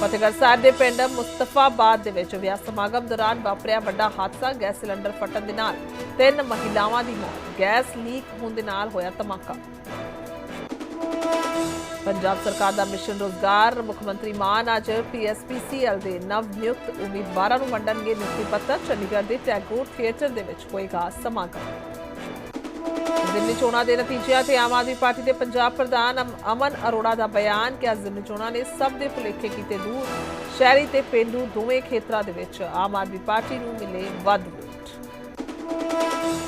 ਫਤਿਹਗੜ੍ਹ ਸਾਹਿਬ ਦੇ ਪਿੰਡ ਮੁਸਤਫਾਬਾਦ ਦੇ ਵਿੱਚ ਵਿਆਹ ਸਮਾਗਮ ਦੌਰਾਨ ਵਾਪਰਿਆ ਵੱਡਾ ਹਾਦਸਾ, ਗੈਸ ਸਿਲੰਡਰ ਫਟਣ ਦੇ ਨਾਲ ਤਿੰਨ ਮਹਿਲਾਵਾਂ ਦੀ ਮੌਤ, ਗੈਸ ਲੀਕ ਹੋਣ ਦੇ ਨਾਲ ਹੋਇਆ ਧਮਾਕਾ। ਪੰਜਾਬ ਸਰਕਾਰ ਦਾ ਮਿਸ਼ਨ ਰੋਜ਼ਗਾਰ, ਮੁੱਖ ਮੰਤਰੀ ਮਾਨ ਅੱਜ ਪੀਐਸਪੀਸੀਐਲ ਦੇ ਨਵ ਨਿਯੁਕਤ ਉਮੀਦਵਾਰਾਂ ਨੂੰ ਵੰਡਣਗੇ ਨਿਯੁਕਤੀ ਪੱਤਰ, ਚੰਡੀਗੜ੍ਹ ਦੇ ਟੈਗੋਰ ਥੀਏਟਰ ਦੇ ਵਿੱਚ ਹੋਏਗਾ ਸਮਾਗਮ। ਦਿੱਲੀ ਚੋਣਾਂ ਦੇ ਨਤੀਜਿਆਂ ਤੇ ਆਮ ਆਦਮੀ ਪਾਰਟੀ ਦੇ ਪੰਜਾਬ ਪ੍ਰਧਾਨ ਅਮਨ ਅਰੋੜਾ ਦਾ ਬਿਆਨ ਕਿ ਅੱਜ ਚੋਣਾਂ ਨੇ ਸਭ ਦੇ ਭੁਲੇਖੇ ਕੀਤੇ ਦੂਰ। ਸ਼ਹਿਰੀ ਤੇ ਪਿੰਡੂ ਦੋਵੇਂ ਖੇਤਰਾਂ ਦੇ ਵਿੱਚ ਆਮ ਆਦਮੀ ਪਾਰਟੀ ਨੂੰ ਮਿਲੇ ਵੱਧ ਵੋਟ।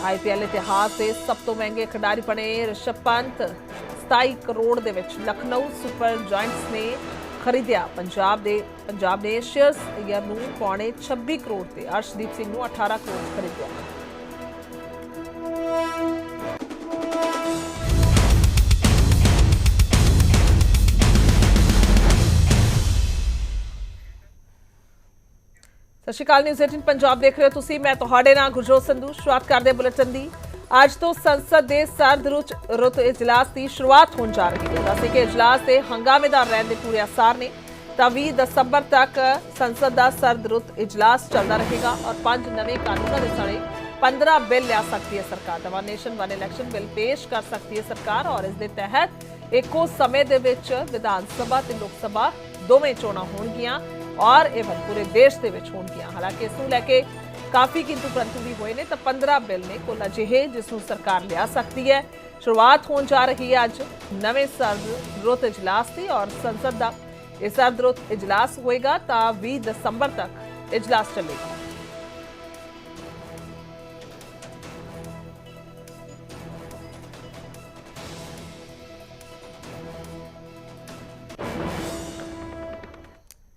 ਆਈਪੀਐਲ ਇਤਿਹਾਸ ਦੇ ਸਭ ਤੋਂ ਮਹਿੰਗੇ ਖਿਡਾਰੀ ਬਣੇ ਰਿਸ਼ਭ ਪੰਤ। 27 ਕਰੋੜ ਦੇ ਵਿੱਚ ਲਖਨਊ ਸੁਪਰ ਜਾਇੰਟਸ ਨੇ ਖਰੀਦਿਆ ਪੰਜਾਬ ਦੇ ਪੰਜਾਬ ਨੇ ਸ਼ੇਅਰਸ ਈਅਰ ਨੂੰ ਪੌਣੇ 26 ਕਰੋੜ ਤੇ ਅਰਸ਼ਦੀਪ ਸਿੰਘ ਨੂੰ 18 ਕਰੋੜ ਖਰੀਦਿਆ। ਸਤਿ ਸ਼੍ਰੀ ਅਕਾਲ ਨਿਊਜ਼ 18 ਪੰਜਾਬ ਦੇਖ ਰਹੇ ਹੋ ਤੁਸੀਂ, ਮੈਂ ਤੁਹਾਡੇ ਨਾਲ ਗੁਰਜੋਤ ਸੰਧੂ, ਸ਼ੁਰੂਆਤ ਕਰਦੇ ਬੁਲੇਟਿਨ ਦੀ। ਅੱਜ ਤੋਂ ਸੰਸਦ ਦੇ ਸਰਦ ਰੁੱਤ ਇਜਲਾਸ ਦੀ ਸ਼ੁਰੂਆਤ ਹੋਣ ਜਾ ਰਹੀ ਹੈ। ਦੱਸਦੇ ਕਿ ਇਜਲਾਸ ਦੇ ਹੰਗਾਮੇਦਾਰ ਰਹਿਣ ਦੇ ਪੂਰੇ ਆਸਾਰ ਨੇ। ਤਾਂ 20 ਦਸੰਬਰ ਤੱਕ ਸੰਸਦ ਦਾ ਸਰਦ ਇਜਲਾਸ ਚੱਲਦਾ ਰਹੇਗਾ ਔਰ ਪੰਜ ਨਵੇਂ ਕਾਨੂੰਨਾਂ ਦੇ ਸਣੇ 15 ਬਿੱਲ ਲਿਆ ਸਕਦੀ ਹੈ ਸਰਕਾਰ ਦਾ। ਨੇਸ਼ਨ ਵਨ ਇਲੈਕਸ਼ਨ ਬਿੱਲ ਪੇਸ਼ ਕਰ ਸਕਦੀ ਹੈ ਸਰਕਾਰ ਔਰ ਇਸ ਦੇ ਤਹਿਤ ਇੱਕੋ ਸਮੇਂ ਦੇ ਵਿੱਚ ਵਿਧਾਨ ਸਭਾ ਤੇ ਲੋਕ ਸਭਾ ਦੋਵੇਂ ਚੋਣਾਂ ਹੋਣਗੀਆਂ। ਔਰ ਇਹ ਵਨ ਪੂਰੇ ਦੇਸ਼ ਦੇ ਵਿੱਚ ਹੋਣਗੀਆਂ ਹਾਲਾਂਕਿ ਇਸ ਨੂੰ ਲੈ ਕੇ ਕਾਫੀ ਕਿੰਤੂ ਪ੍ਰੰਤੂ ਵੀ ਹੋਏ ਨੇ ਤਾਂ 15 ਬਿੱਲ ਨੇ ਕੁੱਲ ਅਜਿਹੇ ਜਿਸ ਨੂੰ ਸਰਕਾਰ ਲਿਆ ਸਕਦੀ ਹੈ ਸ਼ੁਰੂਆਤ ਹੋਣ ਜਾ ਰਹੀ ਹੈ ਅੱਜ ਨਵੇਂ ਸਰਦ ਰੁੱਤ ਇਜਲਾਸ ਦੀ ਔਰ ਸੰਸਦ ਦਾ ਇਹ ਸਰਦ ਰੁੱਤ ਇਜਲਾਸ ਹੋਏਗਾ ਤਾਂ 20 ਦਸੰਬਰ ਤੱਕ ਇਜਲਾਸ ਚੱਲੇਗਾ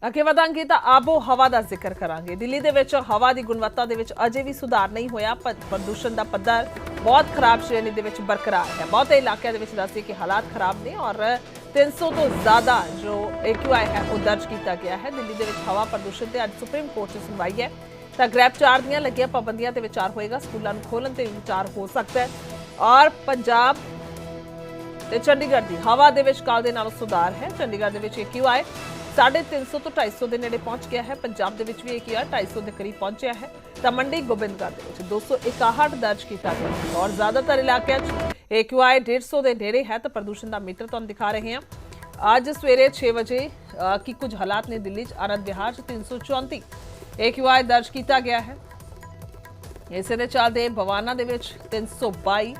ਅੱਗੇ ਵਧਾਂਗੇ ਤਾਂ ਆਬੋ ਹਵਾ ਦਾ ਜ਼ਿਕਰ ਕਰਾਂਗੇ। ਦਿੱਲੀ ਦੇ ਵਿੱਚ ਹਵਾ ਦੀ ਗੁਣਵੱਤਾ ਦੇ ਵਿੱਚ ਅਜੇ ਵੀ ਸੁਧਾਰ ਨਹੀਂ ਹੋਇਆ ਪ੍ਰਦੂਸ਼ਣ ਦਾ ਪੱਧਰ ਬਹੁਤ ਖਰਾਬ ਸ਼੍ਰੇਣੀ ਦੇ ਵਿੱਚ ਬਰਕਰਾਰ ਹੈ। ਬਹੁਤੇ ਇਲਾਕਿਆਂ ਦੇ ਵਿੱਚ ਦੱਸਦੇ ਕਿ ਹਾਲਾਤ ਖਰਾਬ ਨੇ ਔਰ 300 ਤੋਂ ਜ਼ਿਆਦਾ ਜੋ AQI ਹੈ, ਉਹ ਦਰਜ ਕੀਤਾ ਗਿਆ ਹੈ। ਦਿੱਲੀ ਦੇ ਵਿੱਚ ਹਵਾ ਪ੍ਰਦੂਸ਼ਣ ਤੇ ਅੱਜ ਸੁਪਰੀਮ ਕੋਰਟ 'ਚ ਸੁਣਵਾਈ ਹੈ। ਤਾਂ ਗ੍ਰੈਪ ਚਾਰ ਦੀਆਂ ਲੱਗੀਆਂ ਪਾਬੰਦੀਆਂ ਤੇ ਵਿਚਾਰ ਹੋਏਗਾ। ਸਕੂਲਾਂ ਨੂੰ ਖੋਲਣ ਤੇ ਵਿਚਾਰ ਹੋ ਸਕਦਾ ਹੈ। ਔਰ ਪੰਜਾਬ ਤੇ ਚੰਡੀਗੜ੍ਹ ਦੀ ਹਵਾ ਦੇ ਵਿੱਚ ਕੱਲ ਦੇ ਨਾਲ ਸੁਧਾਰ ਹੈ। ਚੰਡੀਗੜ੍ਹ ਦੇ ਵਿੱਚ AQI 350 ਤੋਂ 250 ਦੇ ਨੇੜੇ ਪਹੁੰਚ ਗਿਆ ਹੈ। ਪੰਜਾਬ ਦੇ ਵਿੱਚ ਵੀ AQI 250 ਦੇ ਕਰੀਬ ਪਹੁੰਚਿਆ ਹੈ। ਤਾਂ ਮੰਡੀ ਗੋਬਿੰਦਗੜ੍ਹ ਦੇ ਵਿੱਚ 261 ਦਰਜ ਕੀਤਾ ਗਿਆ ਹੈ। ਔਰ ਜ਼ਿਆਦਾਤਰ ਇਲਾਕਿਆਂ 'ਚ AQI 150 ਦੇ ਨੇੜੇ ਹੈ ਤਾਂ ਪ੍ਰਦੂਸ਼ਣ ਦਾ ਮੀਟਰ ਤੁਹਾਨੂੰ ਦਿਖਾ ਰਹੇ ਹਾਂ। ਅੱਜ ਸਵੇਰੇ 6 ਵਜੇ ਕੀ ਕੁਝ ਹਾਲਾਤ ਨੇ ਦਿੱਲੀ 'ਚ? ਆਨੰਦ ਵਿਹਾਰ 'ਚ 334 AQI ਦਰਜ ਕੀਤਾ ਗਿਆ ਹੈ। ਇਸੇ ਦੇ ਚੱਲਦੇ ਬਵਾਨਾ ਦੇ ਵਿੱਚ 322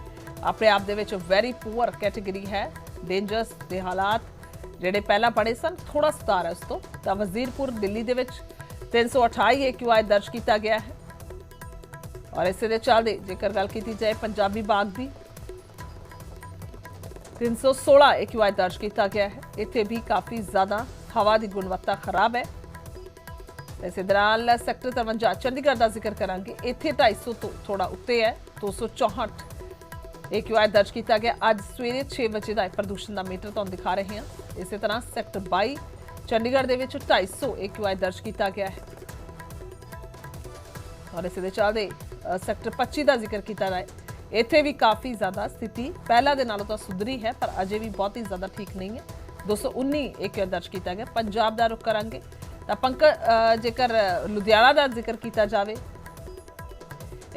ਆਪਣੇ ਆਪ ਦੇ ਵਿੱਚ ਵੈਰੀ ਪੂਅਰ ਕੈਟਾਗਰੀ ਹੈ। ਡੇਂਜਰਸ ਦੇ ਹਾਲਾਤ ਜਿਹੜੇ ਪਹਿਲਾਂ ਪੜੇ ਸਨ ਥੋੜਾ ਸੁਧਾਰ ਹੈ ਉਸ ਤੋਂ। ਤਾਂ ਵਜ਼ੀਰਪੁਰ ਦਿੱਲੀ ਦੇ ਵਿੱਚ 328 AQI ਦਰਜ ਕੀਤਾ ਗਿਆ ਹੈ। ਔਰ ਇਸੇ ਦੇ ਚੱਲਦੇ ਜੇਕਰ ਗੱਲ ਕੀਤੀ ਜਾਏ ਪੰਜਾਬੀ ਬਾਗ ਦੀ 316 AQI ਦਰਜ ਕੀਤਾ ਗਿਆ ਹੈ। ਇੱਥੇ ਵੀ ਕਾਫੀ ਜ਼ਿਆਦਾ ਹਵਾ ਦੀ ਗੁਣਵੱਤਾ ਖਰਾਬ ਹੈ। ਇਸੇ ਦੌਰਾਨ ਸੈਕਟਰ 53 ਚੰਡੀਗੜ੍ਹ ਦਾ ਜ਼ਿਕਰ ਕਰਾਂਗੇ। ਇੱਥੇ 250 ਤੋਂ ਥੋੜਾ ਉੱਤੇ ਹੈ 264 AQI ਦਰਜ ਕੀਤਾ ਗਿਆ। ਅੱਜ ਸਵੇਰੇ 6 ਵਜੇ ਦਾ ਪ੍ਰਦੂਸ਼ਣ ਦਾ ਮੀਟਰ ਤੁਹਾਨੂੰ ਦਿਖਾ ਰਹੇ ਹਾਂ। ਇਸੇ ਤਰ੍ਹਾਂ ਸੈਕਟਰ 22 ਚੰਡੀਗੜ੍ਹ ਦੇ ਵਿੱਚ 250 AQI ਦਰਜ ਕੀਤਾ ਗਿਆ ਹੈ। ਔਰ ਇਸੇ ਦੇ ਚੱਲਦੇ ਸੈਕਟਰ 25 ਦਾ ਜ਼ਿਕਰ ਕੀਤਾ ਜਾਏ ਇੱਥੇ ਵੀ ਕਾਫੀ ਜ਼ਿਆਦਾ ਸਥਿਤੀ ਪਹਿਲਾਂ ਦੇ ਨਾਲੋਂ ਤਾਂ ਸੁਧਰੀ ਹੈ, ਪਰ ਅਜੇ ਵੀ ਬਹੁਤ ਹੀ ਜ਼ਿਆਦਾ ਠੀਕ ਨਹੀਂ ਹੈ। 219 AQI ਦਰਜ ਕੀਤਾ ਗਿਆ। ਪੰਜਾਬ ਦਾ ਰੁਖ ਕਰਾਂਗੇ। ਤਾਂ ਪੰਕ ਜੇਕਰ ਲੁਧਿਆਣਾ ਦਾ ਜ਼ਿਕਰ ਕੀਤਾ ਜਾਵੇ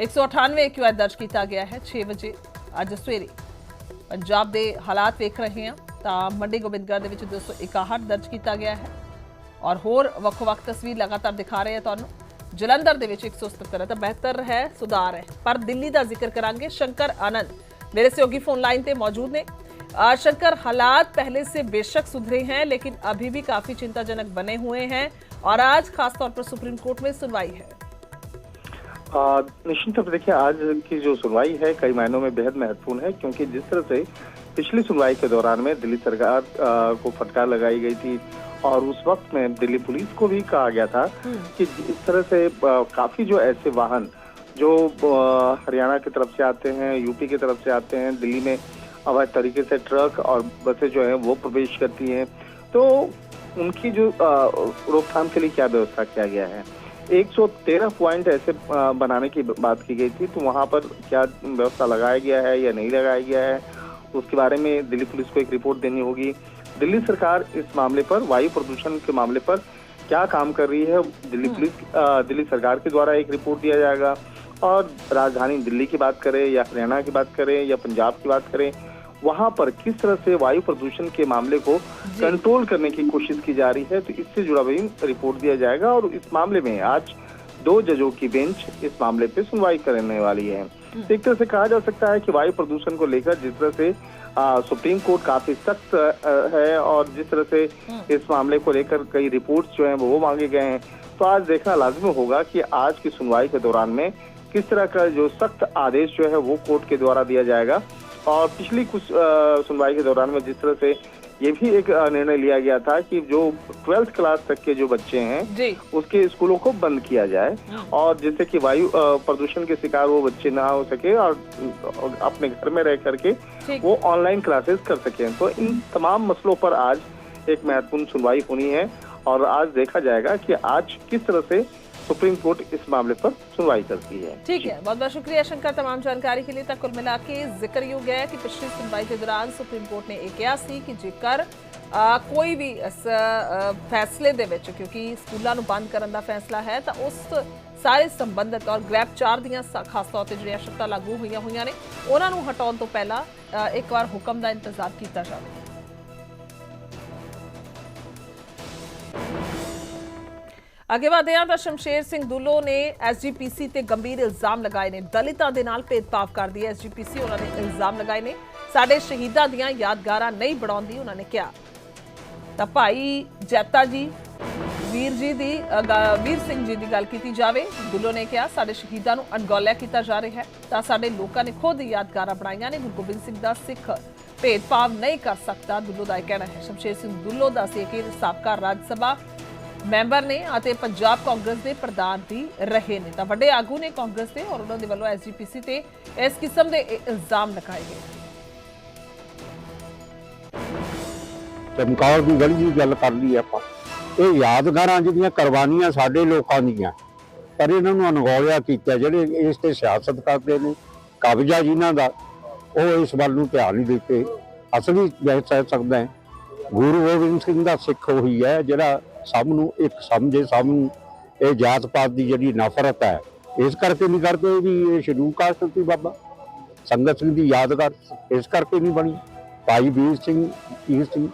198 AQI ਦਰਜ ਕੀਤਾ ਗਿਆ ਹੈ 6 ਵਜੇ। ਅੱਜ ਸਵੇਰੇ ਪੰਜਾਬ ਦੇ ਹਾਲਾਤ ਵੇਖ ਰਹੇ ਹਾਂ ਤਾਂ ਮੰਡੀ ਗੋਬਿੰਦਗੜ੍ਹ ਦੇ ਵਿੱਚ 261 ਦਰਜ ਕੀਤਾ ਗਿਆ ਹੈ ਔਰ ਹੋਰ ਵੱਖ-ਵੱਖ ਤਸਵੀਰ ਲਗਾਤਾਰ ਦਿਖਾ ਰਹੇ ਹਾਂ ਤੁਹਾਨੂੰ ਜਲੰਧਰ ਦੇ ਵਿੱਚ 177 ਹੈ ਤਾਂ ਬਿਹਤਰ ਹੈ ਸੁਧਾਰ ਹੈ ਪਰ ਦਿੱਲੀ ਦਾ ਜ਼ਿਕਰ ਕਰਾਂਗੇ ਸ਼ੰਕਰ ਆਨੰਦ मेरे सहयोगी फोन लाइन पे मौजूद ने आ, शंकर हालात पहले से बेशक सुधरे हैं लेकिन अभी भी काफी चिंताजनक बने हुए हैं और आज खास तौर पर सुप्रीम कोर्ट में सुनवाई है आ, निश्चित तौर पर देखिए आज की जो सुनवाई है कई मायनों में बेहद महत्वपूर्ण है क्योंकि जिस तरह से पिछली सुनवाई के दौरान में दिल्ली सरकार को फटकार लगाई गई थी और उस वक्त में दिल्ली पुलिस को भी कहा गया था कि इस तरह से काफ़ी जो ऐसे वाहन जो हरियाणा की तरफ़ से आते हैं यूपी की तरफ़ से आते हैं दिल्ली में अवैध तरीके से ट्रक और बसें जो है वो प्रवेश करती हैं तो उनकी जो रोकथाम के लिए क्या व्यवस्था किया गया है? 113 पॉइंट ऐसे बनाने की बात की गई थी तो वहाँ पर क्या व्यवस्था लगाया गया है या नहीं लगाया गया है उसके बारे में दिल्ली पुलिस को एक रिपोर्ट देनी होगी। दिल्ली सरकार इस मामले पर वायु प्रदूषण के मामले पर क्या काम कर रही है दिल्ली पुलिस दिल्ली सरकार के द्वारा एक रिपोर्ट दिया जाएगा। और राजधानी दिल्ली की बात करें या हरियाणा की बात करें या पंजाब की बात करें वहाँ पर किस तरह से वायु प्रदूषण के मामले को कंट्रोल करने की कोशिश की जा रही है तो इससे जुड़ा भी रिपोर्ट दिया जाएगा और इस मामले में आज दो जजों की बेंच इस मामले पे सुनवाई करने वाली है। तो एक तरह से कहा जा सकता है कि वायु प्रदूषण को लेकर जिस तरह से आ, सुप्रीम कोर्ट काफ़ी सख्त है और जिस तरह से इस मामले को लेकर कई रिपोर्ट्स जो हैं वो मांगे गए हैं। तो आज देखना लाजमी होगा कि आज की सुनवाई के दौरान में किस तरह का जो सख्त आदेश जो है वो कोर्ट के द्वारा दिया जाएगा। और पिछली कुछ सुनवाई के दौरान में जिस तरह से ये भी एक निर्णय लिया गया था कि जो ट्वेल्थ क्लास तक के जो बच्चे हैं उसके स्कूलों को बंद किया जाए। और जिससे कि वायु प्रदूषण के शिकार वो बच्चे ना हो सके और और अपने घर में रह करके वो ऑनलाइन क्लासेस कर सके। तो इन तमाम मसलों पर आज एक महत्वपूर्ण सुनवाई होनी है और आज देखा जाएगा कि आज किस तरह से सुप्रीम कोर्ट इस मामले पर सुनवाई करती है ठीक है बहुत बहुत शुक्रिया शंकर तमाम जानकारी के लिए ਤਾਂ ਕੁੱਲ ਮਿਲਾ ਕੇ ਜ਼ਿਕਰ ਯੋਗ ਹੈ ਕਿ ਪਿਛਲੀ ਸੁਣਵਾਈ ਦੇ ਦੌਰਾਨ ਸੁਪਰੀਮ ਕੋਰਟ ਨੇ ਇਹ ਕਿਹਾ ਸੀ ਕਿ ਜੇਕਰ ਅ, ਕੋਈ ਵੀ ਇਸ ਅ, ਫੈਸਲੇ ਦੇ ਵਿੱਚ ਕਿਉਂਕਿ ਸਕੂਲਾਂ ਨੂੰ ਬੰਦ ਕਰਨ ਦਾ ਫੈਸਲਾ ਹੈ ਤਾਂ ਉਸ ਸਾਰੇ ਸੰਬੰਧਿਤ ਔਰ ਗ੍ਰੈਪ 4 ਦੀਆਂ ਸ- ਖਾਸ ਤੌਰ ਤੇ ਜਿਹੜੀਆਂ ਸ਼ਰਤਾਂ ਲਾਗੂ ਹੋਈਆਂ ਹੋਈਆਂ ਨੇ ਉਹਨਾਂ ਨੂੰ ਹਟਾਉਣ ਤੋਂ ਪਹਿਲਾਂ ਅ, ਇੱਕ ਵਾਰ ਹੁਕਮ ਦਾ ਇੰਤਜ਼ਾਰ ਕੀਤਾ ਜਾਵੇ ਅੱਗੇ ਵਧਦੇ ਹਾਂ ਤਾਂ ਸ਼ਮਸ਼ੇਰ ਸਿੰਘ ਦੁੱਲੋ ਨੇ ਐਸਜੀਪੀਸੀ ਤੇ ਗੰਭੀਰ ਇਲਜ਼ਾਮ ਲਗਾਏ ਨੇ। ਦਲਿਤਾਂ ਦੇ ਨਾਲ ਭੇਦਭਾਵ ਕਰਦੀ ਹੈ ਐਸਜੀਪੀਸੀ ਉਹਨਾਂ ਨੇ ਇਲਜ਼ਾਮ ਲਗਾਏ ਨੇ। ਸਾਡੇ ਸ਼ਹੀਦਾਂ ਦੀਆਂ ਯਾਦਗਾਰਾਂ ਨਹੀਂ ਬਣਾਉਂਦੀ ਉਹਨਾਂ ਨੇ ਕਿਹਾ। ਤਾਂ ਭਾਈ ਜੈਤਾ ਜੀ, ਵੀਰ ਜੀ ਦੀ ਵੀਰ ਸਿੰਘ ਜੀ ਦੀ ਗੱਲ ਕੀਤੀ ਜਾਵੇ, ਦੁੱਲੋ ਨੇ ਕਿਹਾ, ਸਾਡੇ ਸ਼ਹੀਦਾਂ ਨੂੰ ਅਣਗੌਲਿਆ ਕੀਤਾ ਜਾ ਰਿਹਾ ਹੈ। ਤਾਂ ਸਾਡੇ ਲੋਕਾਂ ਨੇ ਖੁਦ ਯਾਦਗਾਰਾਂ ਬਣਾਈਆਂ ਨੇ। ਗੁਰੂ ਗੋਬਿੰਦ ਸਿੰਘ ਦਾ ਸਿੱਖ ਭੇਦਭਾਵ ਨਹੀਂ ਕਰ ਸਕਦਾ, ਦੁੱਲੋ ਦਾ ਇਹ ਕਹਿਣਾ ਹੈ। ਸ਼ਮਸ਼ੇਰ ਸਿੰਘ ਦੁੱਲੋ ਦਾ ਸੀ ਕਿ ਸਾਬਕਾ ਰਾਜ ਸਭਾ ਮੈਂਬਰ ਨੇ ਅਤੇ ਪੰਜਾਬ ਕਾਂਗਰਸ ਦੇ ਪ੍ਰਧਾਨ ਵੀ ਰਹੇ ਨੇ। ਤਾਂ ਵੱਡੇ ਆਗੂ ਨੇ ਕਾਂਗਰਸ ਦੇ ਔਰ ਉਹਨਾਂ ਦੇ ਵੱਲੋਂ ਐਸਜੀਪੀਸੀ ਤੇ ਇਸ ਕਿਸਮ ਦੇ ਇਲਜ਼ਾਮ ਲਗਾਏ ਗਏ ਚਮਕੌਰ ਦੀ ਗਲੀ ਦੀ ਗੱਲ ਕਰ ਲਈ ਆਪਾਂ। ਇਹ ਯਾਦਗਾਰਾਂ ਜਿਹੜੀਆਂ ਕੁਰਬਾਨੀਆਂ ਸਾਡੇ ਲੋਕਾਂ ਦੀਆਂ, ਪਰ ਇਹਨਾਂ ਨੂੰ ਅਣਗੌਲਿਆ ਕੀਤਾ ਜਿਹੜੇ ਇਸ ਤੇ ਸਿਆਸਤ ਕਰਦੇ ਨੇ, ਕਬਜ਼ਾ ਜਿਨ੍ਹਾਂ ਦਾ, ਉਹ ਇਸ ਵੱਲ ਨੂੰ ਧਿਆਨ ਨਹੀਂ ਦਿੱਤੇ। ਅਸਲੀ ਕਹਿ ਕਹਿ ਸਕਦਾ ਹੈ। ਗੁਰੂ ਗੋਬਿੰਦ ਸਿੰਘ ਦਾ ਸਿੱਖ ਉਹੀ ਹੈ ਜਿਹੜਾ ਸਭ ਨੂੰ ਇੱਕ ਸਮਝੇ ਸਭ ਨੂੰ ਇਹ ਜਾਤ ਪਾਤ ਦੀ ਜਿਹੜੀ ਨਫ਼ਰਤ ਹੈ ਇਸ ਕਰਕੇ ਨਹੀਂ ਕਰਦੇ ਵੀ ਇਹ ਸ਼ਡਿਊਲ ਕਾਸਟ ਸੀ ਬਾਬਾ। ਸੰਗਤ ਸਿੰਘ ਦੀ ਯਾਦਗਾਰ ਇਸ ਕਰਕੇ ਨਹੀਂ ਬਣੀ। ਭਾਈ ਵੀਰ ਸਿੰਘ ਵੀਰ ਸਿੰਘ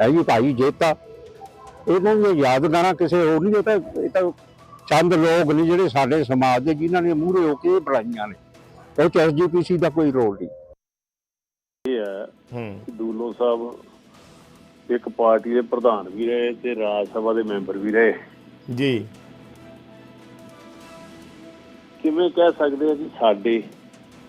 ਹੈ ਜੀ ਭਾਈ ਜੇਤਾ ਇਹਨਾਂ ਦੀਆਂ ਯਾਦਗਾਰਾਂ ਕਿਸੇ ਹੋਰ ਨਹੀਂ ਇਹ ਤਾਂ ਇਹ ਤਾਂ ਚੰਦ ਲੋਕ ਨੇ ਜਿਹੜੇ ਸਾਡੇ ਸਮਾਜ ਦੇ ਜਿਨ੍ਹਾਂ ਨੇ ਮੂਹਰੇ ਹੋ ਕੇ ਬਣਾਈਆਂ ਨੇ। ਉਹ ਚ ਐਸਜੀਪੀਸੀ ਦਾ ਕੋਈ ਰੋਲ ਨਹੀਂ। ਇਹ ਹੈ ਦੂਲੋ ਸਾਹਿਬ ਇੱਕ ਪਾਰਟੀ ਦੇ ਪ੍ਰਧਾਨ ਵੀ ਰਹੇ ਤੇ ਰਾਜ ਸਭਾ ਦੇ ਮੈਂਬਰ ਵੀ ਰਹੇ। ਜੀ। ਕਿਵੇਂ ਕਹਿ ਸਕਦੇ ਆ ਜੀ ਸਾਡੇ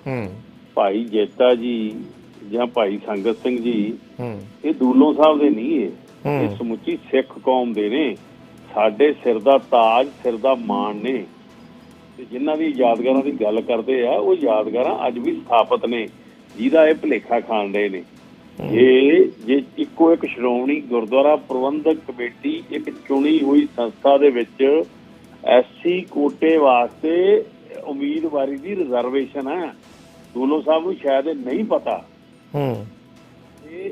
ਹੂੰ। ਭਾਈ ਜੇਤਾ ਜੀ ਜਾਂ ਭਾਈ ਸੰਗਤ ਸਿੰਘ ਜੀ ਹੂੰ। ਇਹ ਦੂਲੋ ਸਾਹਿਬ ਦੇ ਨਹੀਂ ਇਹ ਸਮੁੱਚੀ ਸਿੱਖ ਕੌਮ ਦੇ ਨੇ। ਸਾਡੇ ਸਿਰ ਦਾ ਤਾਜ ਸਿਰ ਦਾ ਮਾਣ ਨੇ। ਤੇ ਜਿਨ੍ਹਾਂ ਦੀ ਯਾਦਗਾਰਾਂ ਦੀ ਗੱਲ ਕਰਦੇ ਆ ਉਹ ਯਾਦਗਾਰਾਂ ਅੱਜ ਵੀ ਸਥਾਪਿਤ ਨੇ। ਜਿਹਦਾ ਇਹ ਭੁਲੇਖਾ ਖਾਣ ਰਹੇ ਨੇ। ਇਹ ਜੇ ਇੱਕੋ ਇੱਕ ਸ਼੍ਰੋਮਣੀ ਗੁਰਦੁਆਰਾ ਪ੍ਰਬੰਧਕ ਕਮੇਟੀ ਇੱਕ ਚੁਣੀ ਹੋਈ ਸੰਸਥਾ ਦੇ ਵਿੱਚ ਐਸਸੀ ਕੋਟੇ ਵਾਸਤੇ ਉਮੀਦਵਾਰੀ ਦੀ ਰਿਜ਼ਰਵੇਸ਼ਨ ਹੈ ਦੂਲੋ ਸਾਹਿਬ ਨੂੰ ਸ਼ਾਇਦ ਨਹੀਂ ਪਤਾ। ਹੂੰ। ਇਹ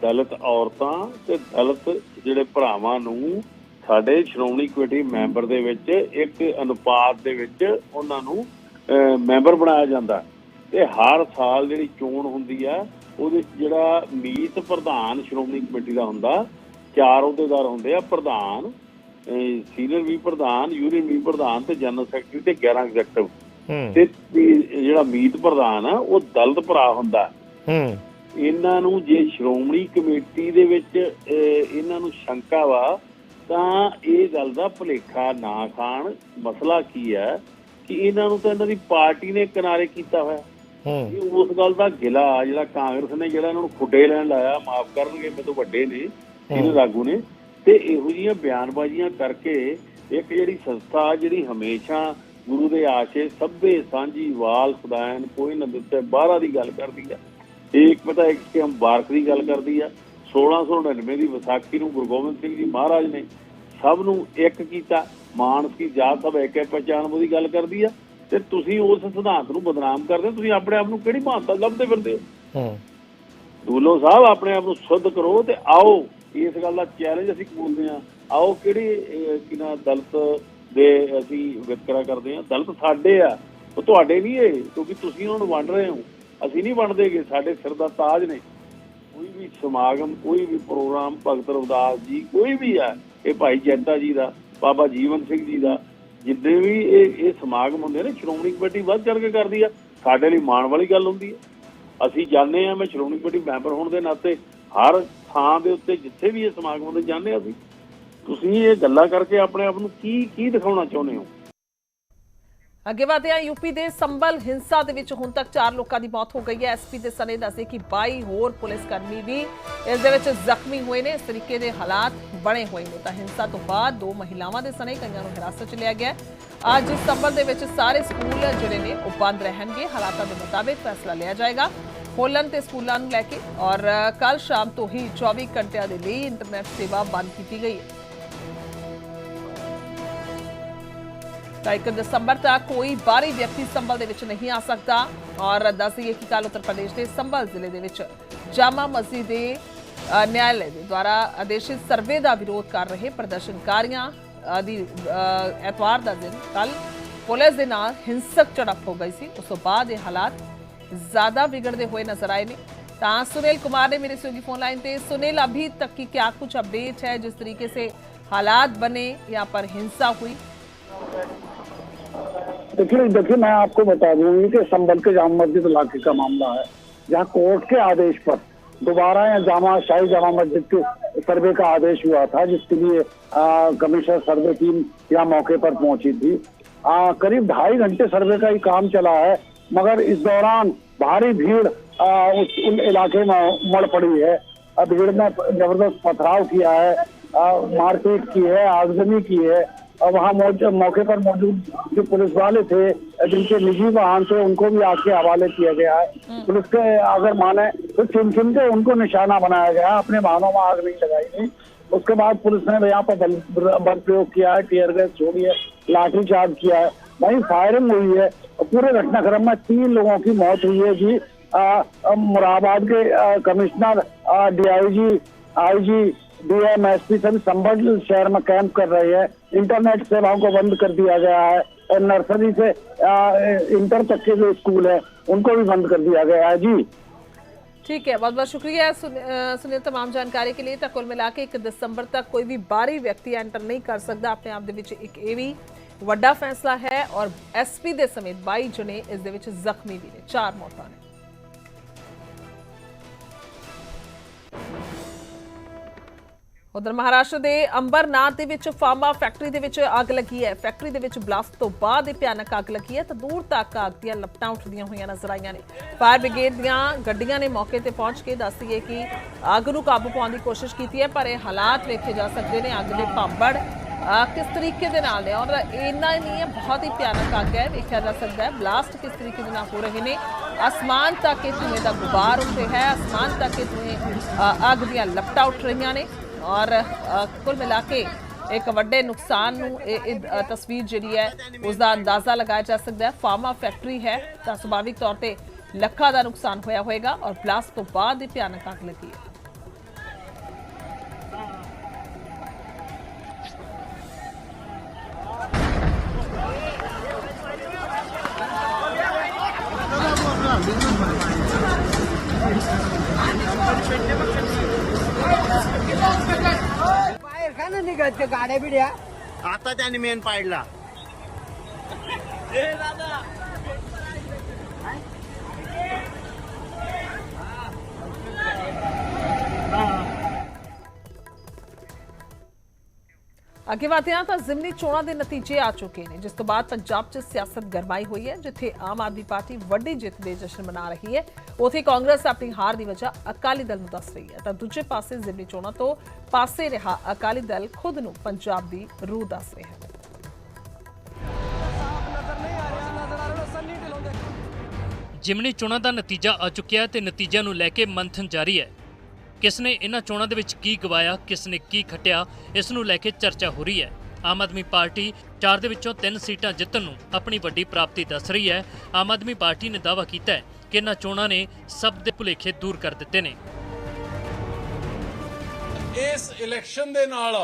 ਦਲਿਤ ਔਰਤਾਂ ਤੇ ਦਲਿਤ ਜਿਹੜੇ ਭਰਾਵਾਂ ਨੂੰ ਸਾਡੇ ਸ਼੍ਰੋਮਣੀ ਕਮੇਟੀ ਮੈਂਬਰ ਦੇ ਵਿੱਚ ਇੱਕ ਅਨੁਪਾਤ ਦੇ ਵਿੱਚ ਉਹਨਾਂ ਨੂੰ ਮੈਂਬਰ ਬਣਾਇਆ ਜਾਂਦਾ। ਤੇ ਹਰ ਸਾਲ ਜਿਹੜੀ ਚੋਣ ਹੁੰਦੀ ਆ ਉਹਦੇ ਜਿਹੜਾ ਮੀਤ ਪ੍ਰਧਾਨ ਸ਼੍ਰੋਮਣੀ ਕਮੇਟੀ ਦਾ ਹੁੰਦਾ ਚਾਰ ਅਹੁਦੇਦਾਰ ਹੁੰਦੇ ਆ ਪ੍ਰਧਾਨ ਸੀਨੀਅਰ ਵੀ ਪ੍ਰਧਾਨ ਯੂਨੀਅਨ ਵੀ ਪ੍ਰਧਾਨ ਤੇ ਜਨਰਲ ਸੈਕਟਰੀ ਤੇ 11 ਐਗਜ਼ੈਕਟਿਵ ਤੇ ਜਿਹੜਾ ਮੀਤ ਪ੍ਰਧਾਨ ਆ ਉਹ ਦਲਿਤ ਭਰਾ ਹੁੰਦਾ। ਹੂੰ। ਇਹਨਾਂ ਨੂੰ ਜੇ ਸ਼੍ਰੋਮਣੀ ਕਮੇਟੀ ਦੇ ਵਿੱਚ ਇਹਨਾਂ ਨੂੰ ਸ਼ੰਕਾ ਵਾ ਤਾਂ ਇਹ ਗੱਲ ਦਾ ਭੁਲੇਖਾ ਨਾ ਖਾਣ। ਮਸਲਾ ਕੀ ਹੈ ਕਿ ਇਹਨਾਂ ਨੂੰ ਤਾਂ ਇਹਨਾਂ ਦੀ ਪਾਰਟੀ ਨੇ ਕਿਨਾਰੇ ਕੀਤਾ ਹੋਇਆ। ਹੂੰ। ਇਹ ਉਸ ਗੱਲ ਦਾ ਗਿਲਾ ਜਿਹੜਾ ਕਾਂਗਰਸ ਨੇ ਜਿਹੜਾ ਇਹਨਾਂ ਨੂੰ ਖੁੱਡੇ ਲੈਣ ਲਾਇਆ ਮਾਫ ਕਰਨਗੇ ਮੈਨੂੰ ਵੱਡੇ ਨੇ ਇਹਨਾਂ ਲਾਗੂ ਨੇ। ਤੇ ਇਹੋ ਜਿਹੀਆਂ ਬਿਆਨਬਾਜ਼ੀਆਂ ਕਰਕੇ ਇੱਕ ਜਿਹੜੀ ਸੰਸਥਾ ਜਿਹੜੀ ਹਮੇਸ਼ਾ ਗੁਰੂ ਦੇ ਆਸ਼ੇ ਸਭੇ ਸਾਂਝੀ ਵਾਲ ਸਦਾਇਨ ਕੋਈ ਨਾ ਦਿੱਤੇ ਬਾਹਰਾਂ ਦੀ ਗੱਲ ਕਰਦੀ ਆ। ਇੱਕ ਪਤਾ ਇੱਕ ਕਿ ਮੁਬਾਰਕ ਦੀ ਗੱਲ ਕਰਦੀ ਆ 1699 ਦੀ ਵਿਸਾਖੀ ਨੂੰ ਗੁਰੂ ਗੋਬਿੰਦ ਸਿੰਘ ਜੀ ਮਹਾਰਾਜ ਨੇ ਸਭ ਨੂੰ ਇੱਕ ਕੀਤਾ। ਮਾਨਸ ਕੀ ਜਾਤ ਸਭ ਇੱਕ ਹੈ ਪਛਾਣ ਉਹਦੀ ਗੱਲ ਕਰਦੀ ਆ। ਤੇ ਤੁਸੀਂ ਉਸ ਸਿਧਾਂਤ ਨੂੰ ਬਦਨਾਮ ਕਰਦੇ ਹੋ ਤੁਸੀਂ ਆਪਣੇ ਆਪ ਨੂੰ ਕਿਹੜੀ ਮਹਾਨਤਾ ਲੱਭਦੇ ਫਿਰਦੇ ਹੋ? ਹੂੰ। ਦੂਲੋ ਸਾਹਿਬ ਆਪਣੇ ਆਪ ਨੂੰ ਸੁੱਧ ਕਰੋ ਤੇ ਆਓ ਇਸ ਗੱਲ ਦਾ ਚੈਲੰਜ ਅਸੀਂ ਕਬੂਲਦੇ ਆ ਆਓ ਕਿਹੜੀ ਅਹ, ਕੀ ਨਾ ਦਲਿਤ ਦੇ ਅਸੀਂ ਵਿਤਕਰਾ ਕਰਦੇ ਆ ਦਲਿਤ ਸਾਡੇ ਆ ਉਹ ਤੁਹਾਡੇ ਨਹੀਂ ਏ ਕਿਉਂਕਿ ਤੁਸੀਂ ਉਹਨਾਂ ਨੂੰ ਵੰਡ ਰਹੇ ਹੋ। ਅਸੀਂ ਨਹੀਂ ਵੰਡਦੇਗੇ ਸਾਡੇ ਸਿਰ ਦਾ ਤਾਜ ਨੇ। ਕੋਈ ਵੀ ਸਮਾਗਮ ਕੋਈ ਵੀ ਪ੍ਰੋਗਰਾਮ ਭਗਤ ਰਵਿਦਾਸ ਜੀ ਕੋਈ ਵੀ ਆ ਇਹ ਭਾਈ ਜੈਤਾ ਜੀ ਦਾ ਬਾਬਾ ਜੀਵਨ ਸਿੰਘ ਜੀ ਦਾ ਜਿੱਦੇ ਵੀ ਇਹ ਇਹ ਸਮਾਗਮ ਹੁੰਦੇ ਨੇ, ਸ਼੍ਰੋਮਣੀ ਕਮੇਟੀ ਵੱਧ ਚੜ ਕੇ ਕਰਦੀ ਆ। ਸਾਡੇ ਲਈ ਮਾਣ ਵਾਲੀ ਗੱਲ ਹੁੰਦੀ ਹੈ ਅਸੀਂ ਜਾਣਦੇ ਆ, ਮੈਂ ਸ਼੍ਰੋਮਣੀ ਕਮੇਟੀ ਮੈਂਬਰ ਹੋਣ ਦੇ ਨਾਤੇ ਹਰ ਥਾਂ ਦੇ ਉੱਤੇ ਜਿੱਥੇ ਵੀ ਇਹ ਸਮਾਗਮ ਹੁੰਦੇ ਜਾਂਦੇ ਹਾਂ ਅਸੀਂ। ਤੁਸੀਂ ਇਹ ਗੱਲਾਂ ਕਰਕੇ ਆਪਣੇ ਆਪ ਨੂੰ ਕੀ ਕੀ ਦਿਖਾਉਣਾ ਚਾਹੁੰਦੇ ਹੋ? ਅੱਗੇ ਵਧਦੇ ਹਾਂ, ਯੂਪੀ ਦੇ ਸੰਭਲ ਹਿੰਸਾ ਦੇ ਵਿੱਚ ਹੁਣ ਤੱਕ 4 ਲੋਕਾਂ ਦੀ ਮੌਤ ਹੋ ਗਈ ਹੈ। ਐਸਪੀ ਦੇ ਸਨੇ ਦੱਸੇ ਕਿ 22 ਹੋਰ ਪੁਲਿਸ ਕਰਮੀ ਵੀ ਇਸ ਦੇ ਵਿੱਚ ਜ਼ਖਮੀ ਹੋਏ ਨੇ। ਇਸ ਤਰੀਕੇ ਦੇ ਹਾਲਾਤ ਬਣੇ ਹੋਏ ਨੇ। ਤਾਂ ਹਿੰਸਾ ਤੋਂ ਬਾਅਦ ਦੋ ਮਹਿਲਾਵਾਂ ਦੇ ਸਨੇ ਕਈਆਂ ਨੂੰ ਹਿਰਾਸਤ 'ਚ ਲਿਆ ਗਿਆ ਅੱਜ ਸੰਭਲ ਦੇ ਵਿੱਚ ਸਾਰੇ ਸਕੂਲ ਜਿਹੜੇ ਨੇ, ਉਹ ਬੰਦ ਰਹਿਣਗੇ। ਹਾਲਾਤਾਂ ਦੇ ਮੁਤਾਬਿਕ ਫੈਸਲਾ ਲਿਆ ਜਾਏਗਾ। ਖੋਲਣ ਤੇ ਸਕੂਲਾਂ ਨੂੰ ਲੈ ਕੇ ਔਰ ਕੱਲ ਸ਼ਾਮ ਤੋਂ ਹੀ 24 ਘੰਟਿਆਂ ਦੇ ਲਈ ਇੰਟਰਨੈਟ ਸੇਵਾ ਬੰਦ ਕੀਤੀ ਗਈ ਹੈ। ਤਾਂ 1 ਦਸੰਬਰ ਤੱਕ ਕੋਈ ਬਾਹਰੀ ਵਿਅਕਤੀ ਸੰਭਲ ਦੇ ਵਿੱਚ ਨਹੀਂ ਆ ਸਕਦਾ ਔਰ ਦੱਸ ਦਈਏ ਕਿ ਕੱਲ ਉੱਤਰ ਪ੍ਰਦੇਸ਼ ਦੇ ਸੰਭਲ ਜ਼ਿਲ੍ਹੇ ਦੇ ਵਿੱਚ ਜਾਮਾ ਮਸਜਿਦ ਦੇ ਅ, ਨਿਆਇਲੇ ਦੇ ਦੁਆਰਾ ਆਦੇਸ਼ਿਤ ਸਰਵੇ ਦਾ ਵਿਰੋਧ ਕਰ ਰਹੇ ਪ੍ਰਦਰਸ਼ਨਕਾਰੀਆਂ ਅ, ਦੀ ਅ, ਐਤਵਾਰ ਦਾ ਦਿਨ ਕੱਲ ਪੁਲਿਸ ਦੇ ਨਾਲ ਹਿੰਸਕ ਝੜਪ ਹੋ ਗਈ ਸੀ ਉਸ ਤੋਂ ਬਾਅਦ ਇਹ ਹਾਲਾਤ ਜ਼ਿਆਦਾ ਵਿਗੜਦੇ ਹੋਏ ਨਜ਼ਰ ਆਏ ਨੇ ਤਾਂ सुनील कुमार ने मेरे सहयोगी फोन लाइन थे सुनील अभी तक की क्या कुछ अपडेट है जिस तरीके से हालात बने यहाँ पर हिंसा हुई देखिए देखिए मैं आपको बता दूँगी कि संबल के जामा मस्जिद इलाके का मामला है। जहाँ कोर्ट के आदेश पर दोबारा या जामा शाही जामा मस्जिद के सर्वे का आदेश हुआ था जिसके लिए कमिश्नर सर्वे टीम यहाँ मौके पर पहुँची थी। आ, करीब ढाई घंटे सर्वे का ही काम चला है मगर इस दौरान भारी भीड़ आ, उस उन इलाके में उमड़ पड़ी है। भीड़ ने ज़बरदस्त पथराव किया है मारपीट की है आगजनी की है वहाँ मौके पर मौजूद जो पुलिस वाले थे जिनके निजी वाहन थे उनको भी आग के हवाले किया गया है। पुलिस के अगर माने तो चुन चुन के उनको निशाना बनाया गया अपने वाहनों में आग नहीं लगाई गई। उसके बाद पुलिस ने यहाँ पर बल प्रयोग किया है टीयर गैस छोड़ी है लाठी चार्ज किया है। वहीं फायरिंग हुई है। पूरे घटनाक्रम में तीन लोगों की मौत हुई है जी। मुरादाबाद के commissioner DIG IG DM SP सभी संभल शहर में कैंप कर रहे हैं। इंटरनेट सेवाओं को बंद कर दिया गया है और नर्सरी से आ, इंटर तक के जो स्कूल है उनको भी बंद कर दिया गया है जी ਠੀਕ ਹੈ ਬਹੁਤ ਬਹੁਤ ਸ਼ੁਕਰੀਆ ਸੁਨ- ਅਹ ਸੁਨੀਲ तमाम ਜਾਣਕਾਰੀ ਕੇ ਲਈ ਤਾਂ ਕੁੱਲ ਮਿਲਾ ਕੇ 1 ਦਸੰਬਰ ਤੱਕ ਕੋਈ ਵੀ ਬਾਹਰੀ ਵਿਅਕਤੀ ਐਂਟਰ ਨਹੀਂ ਕਰ ਸਕਦਾ ਆਪਣੇ ਆਪ ਦੇ ਵਿੱਚ ਇੱਕ ਇਹ ਵੀ ਵੱਡਾ ਫੈਸਲਾ ਹੈ ਔਰ ਐਸਪੀ ਦੇ ਸਮੇਤ 22 ਜਣੇ ਇਸ ਦੇ ਵਿੱਚ ਜ਼ਖਮੀ ਵੀ ਨੇ ਚਾਰ ਮੌਤਾਂ ਨੇ ਉਧਰ ਮਹਾਰਾਸ਼ਟਰ ਦੇ ਅੰਬਰਨਾਥ ਦੇ ਵਿੱਚ ਫਾਰਮਾ ਫੈਕਟਰੀ ਦੇ ਵਿੱਚ ਅੱਗ ਲੱਗੀ ਹੈ। ਫੈਕਟਰੀ ਦੇ ਵਿੱਚ ਬਲਾਸਟ ਤੋਂ ਬਾਅਦ ਇਹ ਭਿਆਨਕ ਅੱਗ ਲੱਗੀ ਹੈ ਤਾਂ ਦੂਰ ਤੱਕ ਅੱਗ ਦੀਆਂ ਲਪਟਾਂ ਉੱਠਦੀਆਂ ਹੋਈਆਂ ਨਜ਼ਰ ਆਈਆਂ ਨੇ। ਫਾਇਰ ਬ੍ਰਿਗੇਡ ਦੀਆਂ ਗੱਡੀਆਂ ਨੇ ਮੌਕੇ ਤੇ ਪਹੁੰਚ ਕੇ ਦੱਸੀਏ ਕਿ ਅੱਗ ਨੂੰ ਕਾਬੂ ਪਾਉਣ ਦੀ ਕੋਸ਼ਿਸ਼ ਕੀਤੀ ਹੈ, ਪਰ ਇਹ ਹਾਲਾਤ ਵੇਖੇ ਜਾ ਸਕਦੇ ਨੇ। ਅੱਗ ਦੇ ਭਾਂਬੜ ਕਿਸ ਤਰੀਕੇ ਦੇ ਨਾਲ ਨੇ? ਔਰ ਇੰਨਾ ਹੀ ਨਹੀਂ ਹੈ, ਬਹੁਤ ਹੀ ਭਿਆਨਕ ਅੱਗ ਹੈ, ਵੇਖਿਆ ਜਾ ਸਕਦਾ ਹੈ। ਬਲਾਸਟ ਕਿਸ ਤਰੀਕੇ ਦੇ ਨਾਲ ਹੋ ਰਹੇ ਨੇ? ਅਸਮਾਨ ਤੱਕ ਇਹ ਧੂਏ ਦਾ ਗੁਬਾਰ ਉੱਠ ਰਿਹਾ ਹੈ। ਅਸਮਾਨ ਤੱਕ ਇਹ ਧੂਏ ਅੱਗ ਦੀਆਂ ਲਪਟਾਂ ਉੱਠ ਰਹੀਆਂ ਨੇ। ਔਰ ਕੁੱਲ ਮਿਲਾ ਕੇ ਇੱਕ ਵੱਡੇ ਨੁਕਸਾਨ ਨੂੰ ਇਹ ਤਸਵੀਰ ਜਿਹੜੀ ਹੈ ਉਸ ਦਾ ਅੰਦਾਜ਼ਾ ਲਗਾਇਆ ਜਾ ਸਕਦਾ ਹੈ। ਫਾਰਮਾ ਫੈਕਟਰੀ ਹੈ ਤਾਂ ਸੁਭਾਵਿਕ ਤੌਰ ਤੇ ਲੱਖਾਂ ਦਾ ਨੁਕਸਾਨ ਹੋਇਆ ਹੋਵੇਗਾ ਔਰ ਬਲਾਸਟ ਤੋਂ ਬਾਅਦ ਇਹ ਭਿਆਨਕ ਅੱਗ ਲੱਗੀ ਹੈ। निघत गाड्या बिड्या. आता त्याने मेन पाडला. ਅੱਗੇ ਵਧਦੇ ਤਾਂ ਜ਼ਿਮਨੀ ਚੋਣਾਂ ਦੇ ਨਤੀਜੇ ਆ ਚੁੱਕੇ ਨੇ, ਜਿਸ ਤੋਂ ਬਾਅਦ ਪੰਜਾਬ 'ਚ ਸਿਆਸਤ ਗਰਮਾਈ ਹੋਈ ਹੈ, ਜਿੱਥੇ ਆਮ ਆਦਮੀ ਪਾਰਟੀ ਵੱਡੀ ਜਿੱਤ ਦੇ ਜਸ਼ਨ ਮਨਾ ਰਹੀ ਹੈ। ਉਥੇ ਕਾਂਗਰਸ ਆਪਣੀ ਹਾਰ ਦੀ ਵਜ੍ਹਾ ਅਕਾਲੀ ਦਲ ਨੂੰ ਦੱਸ ਰਹੀ ਹੈ। ਤਾਂ ਦੂਜੇ ਪਾਸੇ ਜ਼ਿਮਨੀ ਚੋਣਾਂ ਤੋਂ ਪਾਸੇ ਰਿਹਾ ਅਕਾਲੀ ਦਲ ਖੁਦ ਨੂੰ ਪੰਜਾਬ ਦੀ ਰੂਹ ਦੱਸ ਰਿਹਾ ਹੈ। ਜਿਮਨੀ ਚੋਣਾਂ ਦਾ ਨਤੀਜਾ ਆ ਚੁੱਕਿਆ ਤੇ ਨਤੀਜਿਆਂ ਨੂੰ ਲੈ ਕੇ ਮੰਥਨ ਜਾਰੀ ਹੈ। ਕਿਸ ਨੇ ਇਹਨਾਂ ਚੋਣਾਂ ਦੇ ਵਿੱਚ ਕੀ ਗਵਾਇਆ ਕਿਸ ਨੇ ਕੀ ਖਟਿਆ, ਇਸ ਨੂੰ ਲੈ ਕੇ ਚਰਚਾ ਹੋ ਰਹੀ ਹੈ। ਆਮ ਆਦਮੀ ਪਾਰਟੀ ਚਾਰ ਦੇ ਵਿੱਚੋਂ ਤਿੰਨ ਸੀਟਾਂ ਜਿੱਤਣ ਨੂੰ ਆਪਣੀ ਵੱਡੀ ਪ੍ਰਾਪਤੀ ਦੱਸ ਰਹੀ ਹੈ। ਆਮ ਆਦਮੀ ਪਾਰਟੀ ਨੇ ਦਾਅਵਾ ਕੀਤਾ ਹੈ ਕਿ ਇਹਨਾਂ ਚੋਣਾਂ ਨੇ ਸਭ ਦੇ ਭੁਲੇਖੇ ਦੂਰ ਕਰ ਦਿੱਤੇ ਨੇ। ਇਸ ਇਲੈਕਸ਼ਨ ਦੇ ਨਾਲ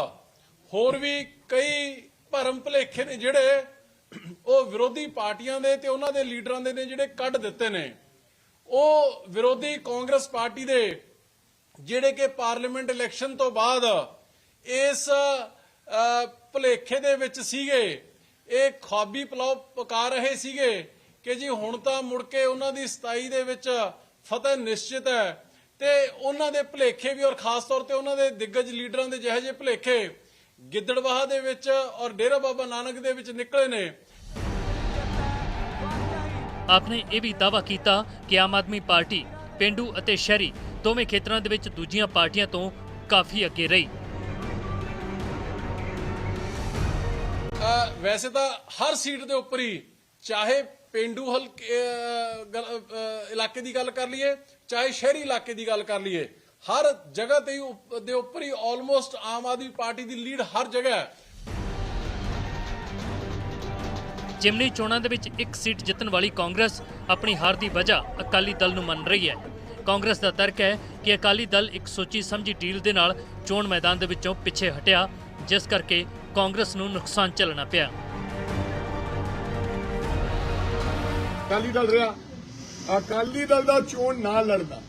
ਹੋਰ ਵੀ ਕਈ ਭਰਮ ਭੁਲੇਖੇ ਨੇ ਜਿਹੜੇ ਉਹ ਵਿਰੋਧੀ ਪਾਰਟੀਆਂ ਦੇ ਤੇ ਉਹਨਾਂ ਦੇ ਲੀਡਰਾਂ ਦੇ ਨੇ ਜਿਹੜੇ ਕੱਢ ਦਿੱਤੇ ਨੇ। ਉਹ ਵਿਰੋਧੀ ਕਾਂਗਰਸ ਪਾਰਟੀ ਦੇ ਜਿਹੜੇ ਕਿ ਪਾਰਲੀਮੈਂਟ ਇਲੈਕਸ਼ਨ ਤੋਂ ਬਾਅਦ ਇਸ ਅ, ਭੁਲੇਖੇ ਦੇ ਵਿੱਚ ਸੀਗੇ ਇਹ ਖਾਬੀ ਪਲਾਉ ਪਕਾ ਰਹੇ ਸੀਗੇ ਕਿ ਜੀ ਹੁਣ ਤਾਂ ਮੁੜ ਕੇ ਉਹਨਾਂ ਦੀ 27 ਦੇ ਵਿੱਚ ਫਤਹ ਨਿਸ਼ਚਿਤ ਹੈ ਤੇ ਉਹਨਾਂ ਦੇ ਭੁਲੇਖੇ ਵੀ ਔਰ ਖਾਸ ਤੌਰ ਤੇ ਉਹਨਾਂ ਦੇ ਦਿੱਗਜ ਲੀਡਰਾਂ ਦੇ ਜਿਹੇ ਜਿਹੇ ਭੁਲੇਖੇ ਗਿੱਦੜਵਾਹਾ ਦੇ ਵਿੱਚ ਔਰ ਡੇਰਾ ਬਾਬਾ ਨਾਨਕ ਦੇ ਵਿੱਚ ਨਿਕਲੇ ਨੇ। ਆਪਨੇ ਇਹ ਵੀ ਦਾਅਵਾ ਕੀਤਾ ਕਿ ਆਮ ਆਦਮੀ ਪਾਰਟੀ ਪਿੰਡੂ ਅਤੇ ਸ਼ਹਿਰੀ ਦੋਵੇਂ ਖੇਤਰਾਂ ਦੇ ਵਿੱਚ ਦੂਜੀਆਂ ਪਾਰਟੀਆਂ ਤੋਂ ਕਾਫੀ ਅੱਗੇ ਰਹੀ। ਵੈਸੇ ਤਾਂ ਹਰ ਸੀਟ ਦੇ ਉੱਪਰ ਹੀ ਚਾਹੇ ਪਿੰਡੂ ਹਲਕੇ ਇਲਾਕੇ ਦੀ ਗੱਲ ਕਰ ਲਈਏ ਚਾਹੇ ਸ਼ਹਿਰੀ ਇਲਾਕੇ ਦੀ ਗੱਲ ਕਰ ਲਈਏ ਹਰ ਜਗ੍ਹਾ ਤੇ ਦੇ ਉੱਪਰ ਹੀ ਆਲਮੋਸਟ ਆਮ ਆਦਮੀ ਪਾਰਟੀ ਦੀ ਲੀਡ ਹਰ ਜਗ੍ਹਾ ਹੈ। ਜਿਮਨੀ ਚੋਣਾਂ ਦੇ ਵਿੱਚ ਇੱਕ ਸੀਟ ਜਿੱਤਣ ਵਾਲੀ ਕਾਂਗਰਸ ਆਪਣੀ ਹਾਰ ਦੀ ਵਜ੍ਹਾ ਅਕਾਲੀ ਦਲ ਨੂੰ ਮੰਨ ਰਹੀ ਹੈ। ਕਾਂਗਰਸ ਦਾ ਤਰਕ ਹੈ ਕਿ ਅਕਾਲੀ ਦਲ ਇੱਕ ਸੋਚੀ ਸਮਝੀ ਡੀਲ ਦੇ ਨਾਲ ਚੋਣ ਮੈਦਾਨ ਦੇ ਵਿੱਚੋਂ ਪਿੱਛੇ ਹਟਿਆ ਜਿਸ ਕਰਕੇ ਕਾਂਗਰਸ ਨੂੰ ਨੁਕਸਾਨ ਝੱਲਣਾ ਪਿਆ। ਅਕਾਲੀ ਦਲ ਰਿਹਾ। ਅਕਾਲੀ ਦਲ ਦਾ ਚੋਣ ਨਾ ਲੜਦਾ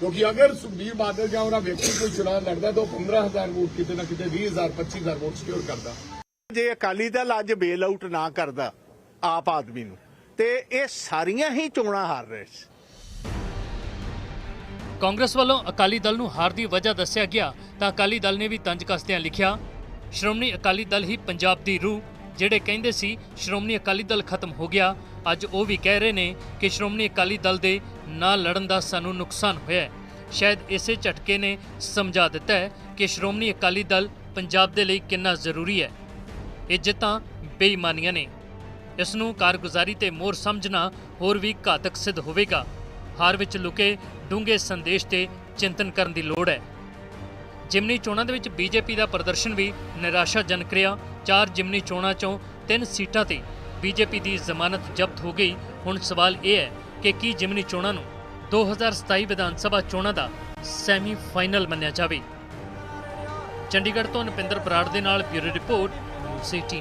ਕਿਉਂਕਿ ਅਗਰ ਸੁਖਬੀਰ ਬਾਦਲ ਜਾਂ ਉਹਨਾਂ ਵਿਅਕਤੀ ਕੋਈ ਚੁਣਾਵ ਲੜਦਾ ਤਾਂ ਉਹ 15000 ਵੋਟ ਕਿਤੇ ਨਾ ਕਿਤੇ 20000 25000 ਵੋਟ ਸਿਕਿਉਰ ਕਰਦਾ। ਜੇ ਅਕਾਲੀ ਦਲ ਅੱਜ ਬੇਲ ਆਊਟ ਨਾ ਕਰਦਾ ਆਪ ਆਦਮੀ ਨੂੰ ਤੇ ਇਹ ਸਾਰੀਆਂ ਹੀ ਚੋਣਾਂ ਹਾਰ ਰਹੇ ਸੀ। ਕਾਂਗਰਸ ਵੱਲੋਂ ਅਕਾਲੀ ਦਲ ਨੂੰ ਹਾਰ ਦੀ ਵਜ੍ਹਾ ਦੱਸਿਆ ਗਿਆ ਤਾਂ ਅਕਾਲੀ ਦਲ ਨੇ ਵੀ ਤੰਜ ਕੱਸਦਿਆਂ ਲਿਖਿਆ, ਸ਼੍ਰੋਮਣੀ ਅਕਾਲੀ ਦਲ ਹੀ ਪੰਜਾਬ ਦੀ ਰੂਹ ਜਿਹੜੇ ਕਹਿੰਦੇ ਸੀ, ਸ਼੍ਰੋਮਣੀ ਅਕਾਲੀ ਦਲ ਖਤਮ ਹੋ ਗਿਆ ਅੱਜ ਉਹ ਵੀ ਕਹਿ ਰਹੇ ਨੇ ਕਿ ਸ਼੍ਰੋਮਣੀ ਅਕਾਲੀ ਦਲ ਦੇ ਨਾ ਲੜਨ ਦਾ ਸਾਨੂੰ ਨੁਕਸਾਨ ਹੋਇਆ ਸ਼ਾਇਦ ਇਸੇ ਝਟਕੇ ਨੇ ਸਮਝਾ ਦਿੱਤਾ ਕਿ ਸ਼੍ਰੋਮਣੀ ਅਕਾਲੀ ਦਲ ਪੰਜਾਬ ਦੇ ਲਈ ਕਿੰਨਾ ਜ਼ਰੂਰੀ ਹੈ। ਇਹ ਜਿੱਤਾਂ ਬੇਈਮਾਨੀਆਂ ਨੇ। ਇਸ ਨੂੰ ਕਾਰਗੁਜ਼ਾਰੀ ਤੇ ਮੋਰ ਸਮਝਣਾ ਹੋਰ ਵੀ ਘਾਤਕ ਸਿੱਧ ਹੋਵੇਗਾ। ਹਾਰ ਵਿੱਚ ਲੁਕੇ ਡੂੰਘੇ ਸੰਦੇਸ਼ ਤੇ ਚਿੰਤਨ ਕਰਨ ਦੀ ਲੋੜ ਹੈ। ਜਿਮਨੀ ਚੋਣਾਂ ਦੇ ਵਿੱਚ ਬੀਜੇਪੀ ਦਾ ਪ੍ਰਦਰਸ਼ਨ ਵੀ ਨਿਰਾਸ਼ਾਜਨਕ ਰਿਹਾ। ਚਾਰ ਜਿਮਨੀ ਚੋਣਾਂ ਚੋਂ ਤਿੰਨ ਸੀਟਾਂ ਤੇ ਬੀਜੇਪੀ ਦੀ ਜ਼ਮਾਨਤ ਜ਼ਬਤ ਹੋ ਗਈ। ਹੁਣ ਸਵਾਲ ਇਹ ਹੈ ਕਿ ਕੀ ਜਿਮਨੀ ਚੋਣਾਂ ਨੂੰ 2027 ਵਿਧਾਨ ਸਭਾ ਚੋਣਾਂ ਦਾ ਸੈਮੀ ਫਾਈਨਲ ਮੰਨਿਆ ਜਾਵੇ? ਚੰਡੀਗੜ੍ਹ ਤੋਂ ਨਪਿੰਦਰ ਬਰਾੜ ਦੇ ਨਾਲ ਬਿਊਰੋ ਰਿਪੋਰਟ, ਨਿਊਜ਼ 18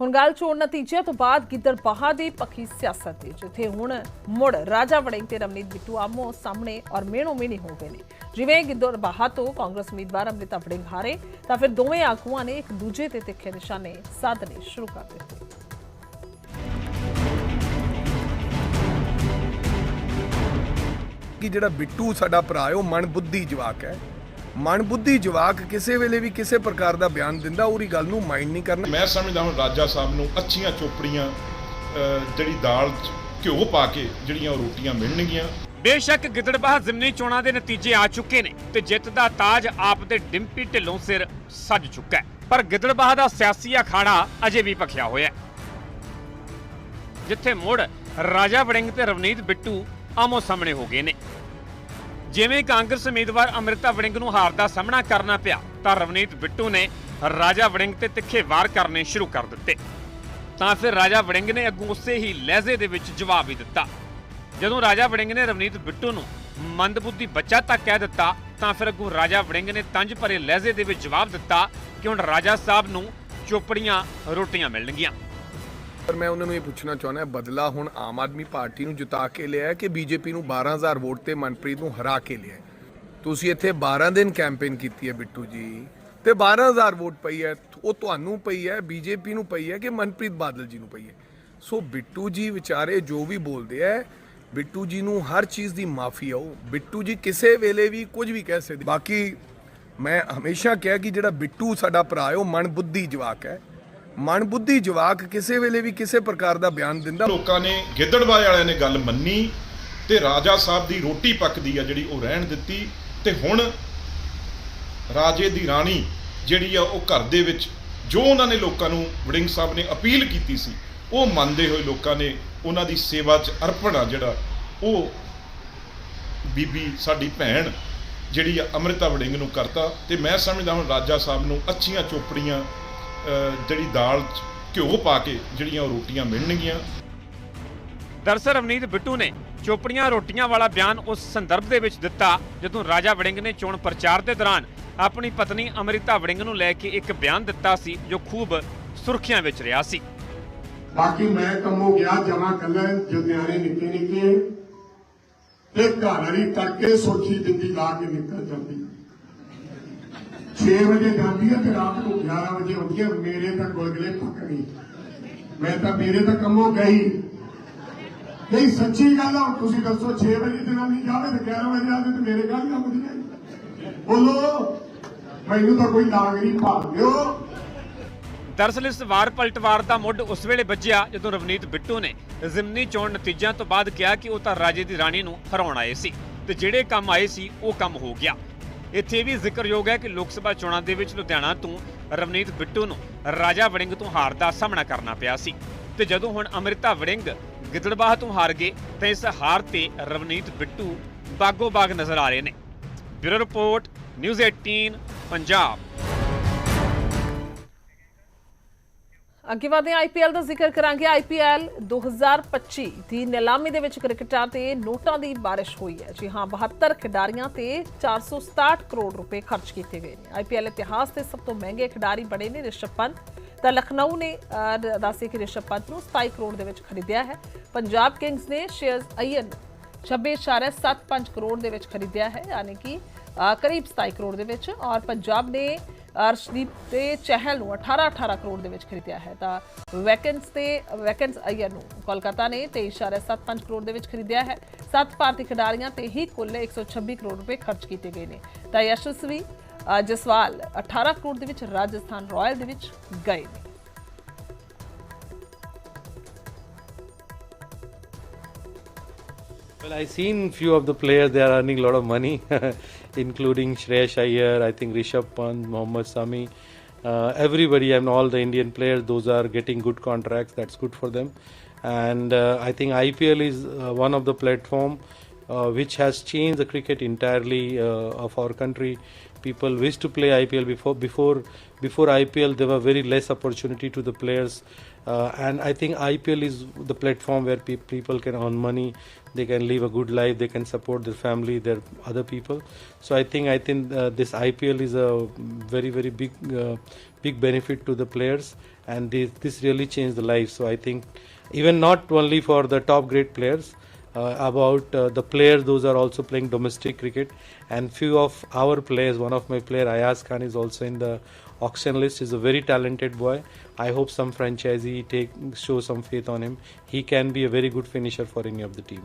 ਹੁਣ ਗੱਲ ਚੋਣ ਨਤੀਜਿਆਂ ਤੋਂ ਬਾਅਦ ਗਿੱਦੜਬਾਹਾ ਦੀ ਪੱਖੀ ਸਿਆਸਤ ਦੀ, ਜਿੱਥੇ ਹੁਣ ਮੁੜ ਰਾਜਾ ਵੜਿੰਗ ਤੇ ਰਵਨੀਤ ਬਿੱਟੂ ਆਮੋ ਸਾਹਮਣੇ ਔਰ ਮੇਣੋ ਮੇਣੀ ਹੋ ਗਏ ਨੇ। ਜਿਵੇਂ ਗਿੱਦੜਬਾਹਾ ਤੋਂ ਕਾਂਗਰਸ ਉਮੀਦਵਾਰ ਅੰਮ੍ਰਿਤਾ ਵੜਿੰਗ ਹਾਰੇ, ਤਾਂ ਫਿਰ ਦੋਵੇਂ ਆਗੂਆਂ ਨੇ ਇੱਕ ਦੂਜੇ ਤੇ ਤਿੱਖੇ ਨਿਸ਼ਾਨੇ ਸਾਧਨੇ ਸ਼ੁਰੂ ਕਰ ਦਿੱਤੇ। ਕਿ ਜਿਹੜਾ ਬਿੱਟੂ ਸਾਡਾ ਭਰਾ ਹੈ, ਉਹ ਮਨ ਬੁੱਧੀ ਜਵਾਕ ਹੈ। ਮਨ ਬੁੱਧੀ ਜਵਾਕ ਕਿਸੇ ਵੇਲੇ ਵੀ ਕਿਸੇ ਪ੍ਰਕਾਰ ਦਾ ਬਿਆਨ ਦਿੰਦਾ ਉਹਦੀ ਗੱਲ ਨੂੰ ਮਾਈਂਡ ਨਹੀਂ ਕਰਨਾ। ਮੈਂ ਸਮਝਦਾ ਹੁਣ ਰਾਜਾ ਸਾਹਿਬ ਨੂੰ ਅੱਛੀਆਂ ਚੋਪੜੀਆਂ ਜਿਹੜੀ ਦਾਲ 'ਚ ਘਿਓ ਪਾ ਕੇ ਜਿਹੜੀਆਂ ਉਹ ਰੋਟੀਆਂ ਮਿਲਣਗੀਆਂ। ਬੇਸ਼ੱਕ ਗਿੱਦੜਬਾਹਾ ਜ਼ਿਮਨੀ ਚੋਣਾਂ ਦੇ ਨਤੀਜੇ ਆ ਚੁੱਕੇ ਨੇ ਤੇ ਜਿੱਤ ਦਾ ਤਾਜ ਆਪ ਦੇ ਡਿੰਪੀ ਢਿੱਲੋਂ ਸਿਰ ਸੱਜ ਚੁੱਕਾ ਹੈ। ਪਰ ਗਿੱਦੜਬਾਹਾ ਦਾ ਸਿਆਸੀ ਅਖਾੜਾ ਅਜੇ ਵੀ ਭਖਿਆ ਹੋਇਆ ਹੈ। ਜਿੱਥੇ ਮੁੜ ਰਾਜਾ ਵੜਿੰਗ ਤੇ ਰਵਨੀਤ ਬਿੱਟੂ ਆਮੋ ਸਾਹਮਣੇ ਹੋ ਗਏ ਨੇ। ਜਿਵੇਂ ਕਾਂਗਰਸ ਉਮੀਦਵਾਰ ਅਮ੍ਰਿਤਾ ਵੜਿੰਗ ਨੂੰ ਹਾਰ ਦਾ ਸਾਹਮਣਾ ਕਰਨਾ ਪਿਆ, ਤਾਂ ਰਵਨੀਤ ਬਿੱਟੂ ਨੇ ਰਾਜਾ ਵੜਿੰਗ ਤੇ ਤਿੱਖੇ ਵਾਰ ਕਰਨੇ ਸ਼ੁਰੂ ਕਰ ਦਿੱਤੇ। ਤਾਂ ਫਿਰ ਰਾਜਾ ਵੜਿੰਗ ਨੇ ਅੱਗੋਂ ਉਸੇ ਹੀ ਲਹਿਜ਼ੇ ਦੇ ਵਿੱਚ ਜਵਾਬ ਹੀ ਦਿੱਤਾ। ਜਦੋਂ ਰਾਜਾ ਵੜਿੰਗ ਨੇ ਰਵਨੀਤ ਬਿੱਟੂ ਨੂੰ ਮੰਦਬੁੱਧੀ ਬੱਚਾ ਤੱਕ ਕਹਿ ਦਿੱਤਾ, ਤਾਂ ਫਿਰ ਅੱਗੋਂ ਰਾਜਾ ਵੜਿੰਗ ਨੇ ਤੰਜ ਭਰੇ ਲਹਿਜ਼ੇ ਦੇ ਵਿੱਚ ਜਵਾਬ ਦਿੱਤਾ ਕਿ ਹੁਣ ਰਾਜਾ ਸਾਹਿਬ ਨੂੰ ਚੋਪੜੀਆਂ ਰੋਟੀਆਂ ਮਿਲਣਗੀਆਂ। ਪਰ ਮੈਂ ਉਹਨਾਂ ਨੂੰ ਇਹ ਪੁੱਛਣਾ ਚਾਹੁੰਦਾ ਬਦਲਾ ਹੁਣ ਆਮ ਆਦਮੀ ਪਾਰਟੀ ਨੂੰ ਜਿਤਾ ਕੇ ਲਿਆ ਹੈ ਕਿ ਬੀਜੇਪੀ ਨੂੰ 12000 ਵੋਟ ਤੇ ਮਨਪ੍ਰੀਤ ਨੂੰ ਹਰਾ ਕੇ ਲਿਆ ਤੁਸੀਂ ਇੱਥੇ 12 ਦਿਨ ਕੈਂਪੇਨ ਕੀਤੀ ਹੈ ਬਿੱਟੂ ਜੀ ਤੇ 12000 ਵੋਟ ਪਈ ਹੈ, ਉਹ ਤੁਹਾਨੂੰ ਪਈ ਹੈ, ਬੀਜੇਪੀ ਨੂੰ ਪਈ ਹੈ ਕਿ ਮਨਪ੍ਰੀਤ ਬਾਦਲ ਜੀ ਨੂੰ ਪਈ ਹੈ? ਸੋ ਬਿੱਟੂ ਜੀ ਵਿਚਾਰੇ ਜੋ ਵੀ ਬੋਲਦੇ ਹੈ, ਬਿੱਟੂ ਜੀ ਨੂੰ ਹਰ ਚੀਜ਼ ਦੀ ਮਾਫੀ ਆਓ। ਬਿੱਟੂ ਜੀ ਕਿਸੇ ਵੇਲੇ ਵੀ ਕੁਝ ਵੀ ਕਹਿ ਸਕਦੇ ਬਾਕੀ ਮੈਂ ਹਮੇਸ਼ਾ ਕਿਹਾ ਕਿ ਜਿਹੜਾ ਬਿੱਟੂ ਸਾਡਾ ਭਰਾ ਹੈ, ਉਹ ਮਨ ਬੁੱਧੀ ਜਵਾਕ ਹੈ। ਮਨ ਬੁੱਧੀ ਜਵਾਕ ਕਿਸੇ ਵੇਲੇ ਵੀ ਕਿਸੇ ਪ੍ਰਕਾਰ ਦਾ ਬਿਆਨ ਦਿੰਦਾ। ਲੋਕਾਂ ਨੇ ਗਿੱਦੜਬਾਏ ਵਾਲਿਆਂ ਨੇ ਗੱਲ ਮੰਨੀ ਤੇ ਰਾਜਾ ਸਾਹਿਬ ਦੀ ਰੋਟੀ ਪੱਕਦੀ ਆ ਜਿਹੜੀ ਉਹ ਰਹਿਣ ਦਿੱਤੀ ਤੇ ਹੁਣ ਰਾਜੇ ਦੀ ਰਾਣੀ ਜਿਹੜੀ ਆ ਉਹ ਘਰ ਦੇ ਵਿੱਚ, ਜੋ ਉਹਨਾਂ ਨੇ ਲੋਕਾਂ ਨੂੰ ਵੜਿੰਗ ਸਾਹਿਬ ਨੇ ਅਪੀਲ ਕੀਤੀ ਸੀ, ਉਹ ਮੰਨਦੇ ਹੋਏ ਲੋਕਾਂ ਨੇ ਉਹਨਾਂ ਦੀ ਸੇਵਾ 'ਚ ਅਰਪਣ ਆ ਜਿਹੜਾ ਉਹ ਬੀਬੀ ਸਾਡੀ ਭੈਣ ਜਿਹੜੀ ਆ ਅੰਮ੍ਰਿਤਾ ਵੜਿੰਗ ਨੂੰ ਕਰਤਾ ਤੇ ਮੈਂ ਸਮਝਦਾ ਹੁਣ ਰਾਜਾ ਸਾਹਿਬ ਨੂੰ ਅੱਛੀਆਂ ਚੋਪੜੀਆਂ ਜਿਹੜੀ ਦਾਲ 'ਚ ਘਿਓ ਪਾ ਕੇ ਜਿਹੜੀਆਂ ਉਹ ਰੋਟੀਆਂ ਮਿਲਣਗੀਆਂ। ਦਰਸਲ ਰਵਨੀਤ ਬਿੱਟੂ ਨੇ ਚੋਪੜੀਆਂ ਰੋਟੀਆਂ ਵਾਲਾ ਬਿਆਨ ਉਸ ਸੰਦਰਭ ਦੇ ਵਿੱਚ ਦਿੱਤਾ ਜਦੋਂ ਰਾਜਾ ਵੜਿੰਗ ਨੇ ਚੋਣ ਪ੍ਰਚਾਰ ਦੇ ਦੌਰਾਨ ਆਪਣੀ ਪਤਨੀ ਅਮ੍ਰਿਤਾ ਵੜਿੰਗ ਨੂੰ ਲੈ ਕੇ ਇੱਕ ਬਿਆਨ ਦਿੱਤਾ ਸੀ ਜੋ ਖੂਬ ਸੁਰਖੀਆਂ ਵਿੱਚ ਰਿਹਾ ਸੀ। ਬਾਕੀ ਮੈਂ ਕੰਮੋਂ ਗਿਆ ਜਮਾ ਕੱਲਾ ਜਦ ਨਿਆਣੇ ਨਿੱਕੇ ਨਿੱਕੇ ਤੇ ਘਰ ਵਾਲੀ ਤੜਕੇ ਸੁਰਖੀ ਬਿੰਦੀ ਲਾ ਕੇ ਨਿਕਲ ਜਾਂਦੀ। 6 ਵਜੇ ਜਾਂਦੀ ਹੈ ਤੇ ਰਾਤ ਨੂੰ 11 ਵਜੇ ਆਉਂਦੀ ਮੇਰੇ ਤਾਂ ਗੁਲਗਲੇ ਪੱਕ ਨਹੀਂ ਮੈਂ ਤਾਂ ਮੇਰੇ ਤਾਂ ਕੰਮੋਂ ਗਈ। ਨਹੀਂ, ਸੱਚੀ ਗੱਲ ਆ, ਤੁਸੀਂ ਦੱਸੋ 6 ਵਜੇ ਜਨਾਨੀ ਜਾਵੇ ਤੇ 11 ਵਜੇ ਆਵੇ ਤੇ ਮੇਰੇ ਗੱਲ ਕੰਮ ਦੀ ਹੈ। ਬੋਲੋ, ਮੈਨੂੰ ਤਾਂ ਕੋਈ ਲਾਗ ਨਹੀਂ ਭਾਲ ਦਿਓ। ਦਰਅਸਲ ਇਸ ਵਾਰ ਪਲਟਵਾਰ ਦਾ ਮੁੱਢ ਉਸ ਵੇਲੇ ਵੱਜਿਆ ਜਦੋਂ ਰਵਨੀਤ ਬਿੱਟੂ ਨੇ ਜ਼ਿਮਨੀ ਚੋਣ ਨਤੀਜਿਆਂ ਤੋਂ ਬਾਅਦ ਕਿਹਾ ਕਿ ਉਹ ਤਾਂ ਰਾਜੇ ਦੀ ਰਾਣੀ ਨੂੰ ਹਰਾਉਣ ਆਏ ਸੀ ਤੇ ਜਿਹੜੇ ਕੰਮ ਆਏ ਸੀ ਉਹ ਕੰਮ ਹੋ ਗਿਆ। ਇੱਥੇ ਇਹ ਵੀ ਜ਼ਿਕਰਯੋਗ ਹੈ ਕਿ ਲੋਕ ਸਭਾ ਚੋਣਾਂ ਦੇ ਵਿੱਚ ਲੁਧਿਆਣਾ ਤੋਂ ਰਵਨੀਤ ਬਿੱਟੂ ਨੂੰ ਰਾਜਾ ਵੜਿੰਗ ਤੋਂ ਹਾਰ ਦਾ ਸਾਹਮਣਾ ਕਰਨਾ ਪਿਆ ਸੀ। ਤੇ ਜਦੋਂ ਹੁਣ ਅਮ੍ਰਿਤਾ ਵੜਿੰਗ ਗਿੱਦੜਬਾਹ ਤੋਂ ਹਾਰ ਗਏ, ਤਾਂ ਇਸ ਹਾਰ ਤੇ ਰਵਨੀਤ ਬਿੱਟੂ ਬਾਗੋ ਬਾਗ ਨਜ਼ਰ ਆ ਰਹੇ ਨੇ। Bureau report, news 18 Punjab. ਅੱਗੇ ਵਧਦੇ ਆਈਪੀਐਲ ਦਾ ਜ਼ਿਕਰ ਕਰਾਂਗੇ। ਆਈਪੀਐਲ 2025 ਦੀ ਨਿਲਾਮੀ ਦੇ ਵਿੱਚ ਕ੍ਰਿਕਟਾਂ ਤੇ ਨੋਟਾਂ ਦੀ ਬਾਰਿਸ਼ ਹੋਈ ਹੈ। ਜੀ ਹਾਂ 72 ਖਿਡਾਰੀਆਂ ਤੇ 467 ਕਰੋੜ ਰੁਪਏ ਖਰਚ ਕੀਤੇ ਗਏ ਨੇ। ਆਈਪੀਐਲ ਇਤਿਹਾਸ ਦੇ ਸਭ ਤੋਂ ਮਹਿੰਗੇ ਖਿਡਾਰੀ ਬਣੇ ਨੇ ਰਿਸ਼ਭ ਪੰਤ। ਤਾਂ ਲਖਨਊ ਨੇ ਅਹ, ਕਿ ਰਿਸ਼ਭ ਪੰਤ ਨੂੰ 27 ਕਰੋੜ ਦੇ ਵਿੱਚ ਖਰੀਦਿਆ ਹੈ। ਪੰਜਾਬ ਕਿੰਗਸ ਨੇ ਸ਼ੇਅਰਸ ਅਯਨ 26.75 ਕਰੋੜ ਦੇ ਵਿੱਚ ਖਰੀਦਿਆ ਹੈ। ਯਾਨੀ ਕਿ ਕਰੀਬ 27 ਕਰੋੜ ਦੇ ਵਿੱਚ। ਔਰ ਪੰਜਾਬ ਨੇ ਅਰਸ਼ਦੀਪ ਤੇ ਚਹਿਲ ਨੂੰ 18 18 ਕਰੋੜ ਦੇ ਵਿੱਚ ਖਰੀਦਿਆ ਹੈ। ਤਾਂ ਵੈਕਨਸ ਤੇ ਵੈਕਨਸ ਅਯਰ ਨੂੰ ਕੋਲਕਾਤਾ ਨੇ 23.75 ਕਰੋੜ ਦੇ ਵਿੱਚ ਖਰੀਦਿਆ ਹੈ। ਸੱਤ ਭਾਰਤੀ ਖਿਡਾਰੀਆਂ ਤੇ ਹੀ ਕੁੱਲ 126 ਕਰੋੜ ਰੁਪਏ ਖਰਚ ਕੀਤੇ ਗਏ ਨੇ। ਤਾਂ ਯਸ਼ਸਵੀ ਜਸਵਾਲ 18 ਕਰੋੜ ਦੇ ਵਿੱਚ ਰਾਜਸਥਾਨ ਰਾਇਲ ਦੇ ਵਿੱਚ ਗਏ ਨੇ। Well, I've seen few of the players. They are earning a lot of money, including Shreyash Iyer, I think Rishabh Pant, Mohammad Sami. Uh, everybody, and all the Indian players, those are getting good contracts. That's good for them. And uh, I think IPL is uh, one of the platform uh, which has changed the cricket entirely uh, of our country. People wish to play IPL before before before IPL. There were very less opportunity to the players, uh, and I think IPL is the platform where pe- people can earn money. They can live a good life. They can support their family, their other people. So I think I think uh, this IPL is a very very big uh, big benefit to the players, and this this really changed the life. So I think even not only for the top grade players uh, about uh, the players those are also playing domestic cricket and few of our players one of my player Ayaz Khan is also in the auction list is a very talented boy I hope some franchisee take show some faith on him he can be a very good finisher for any of the team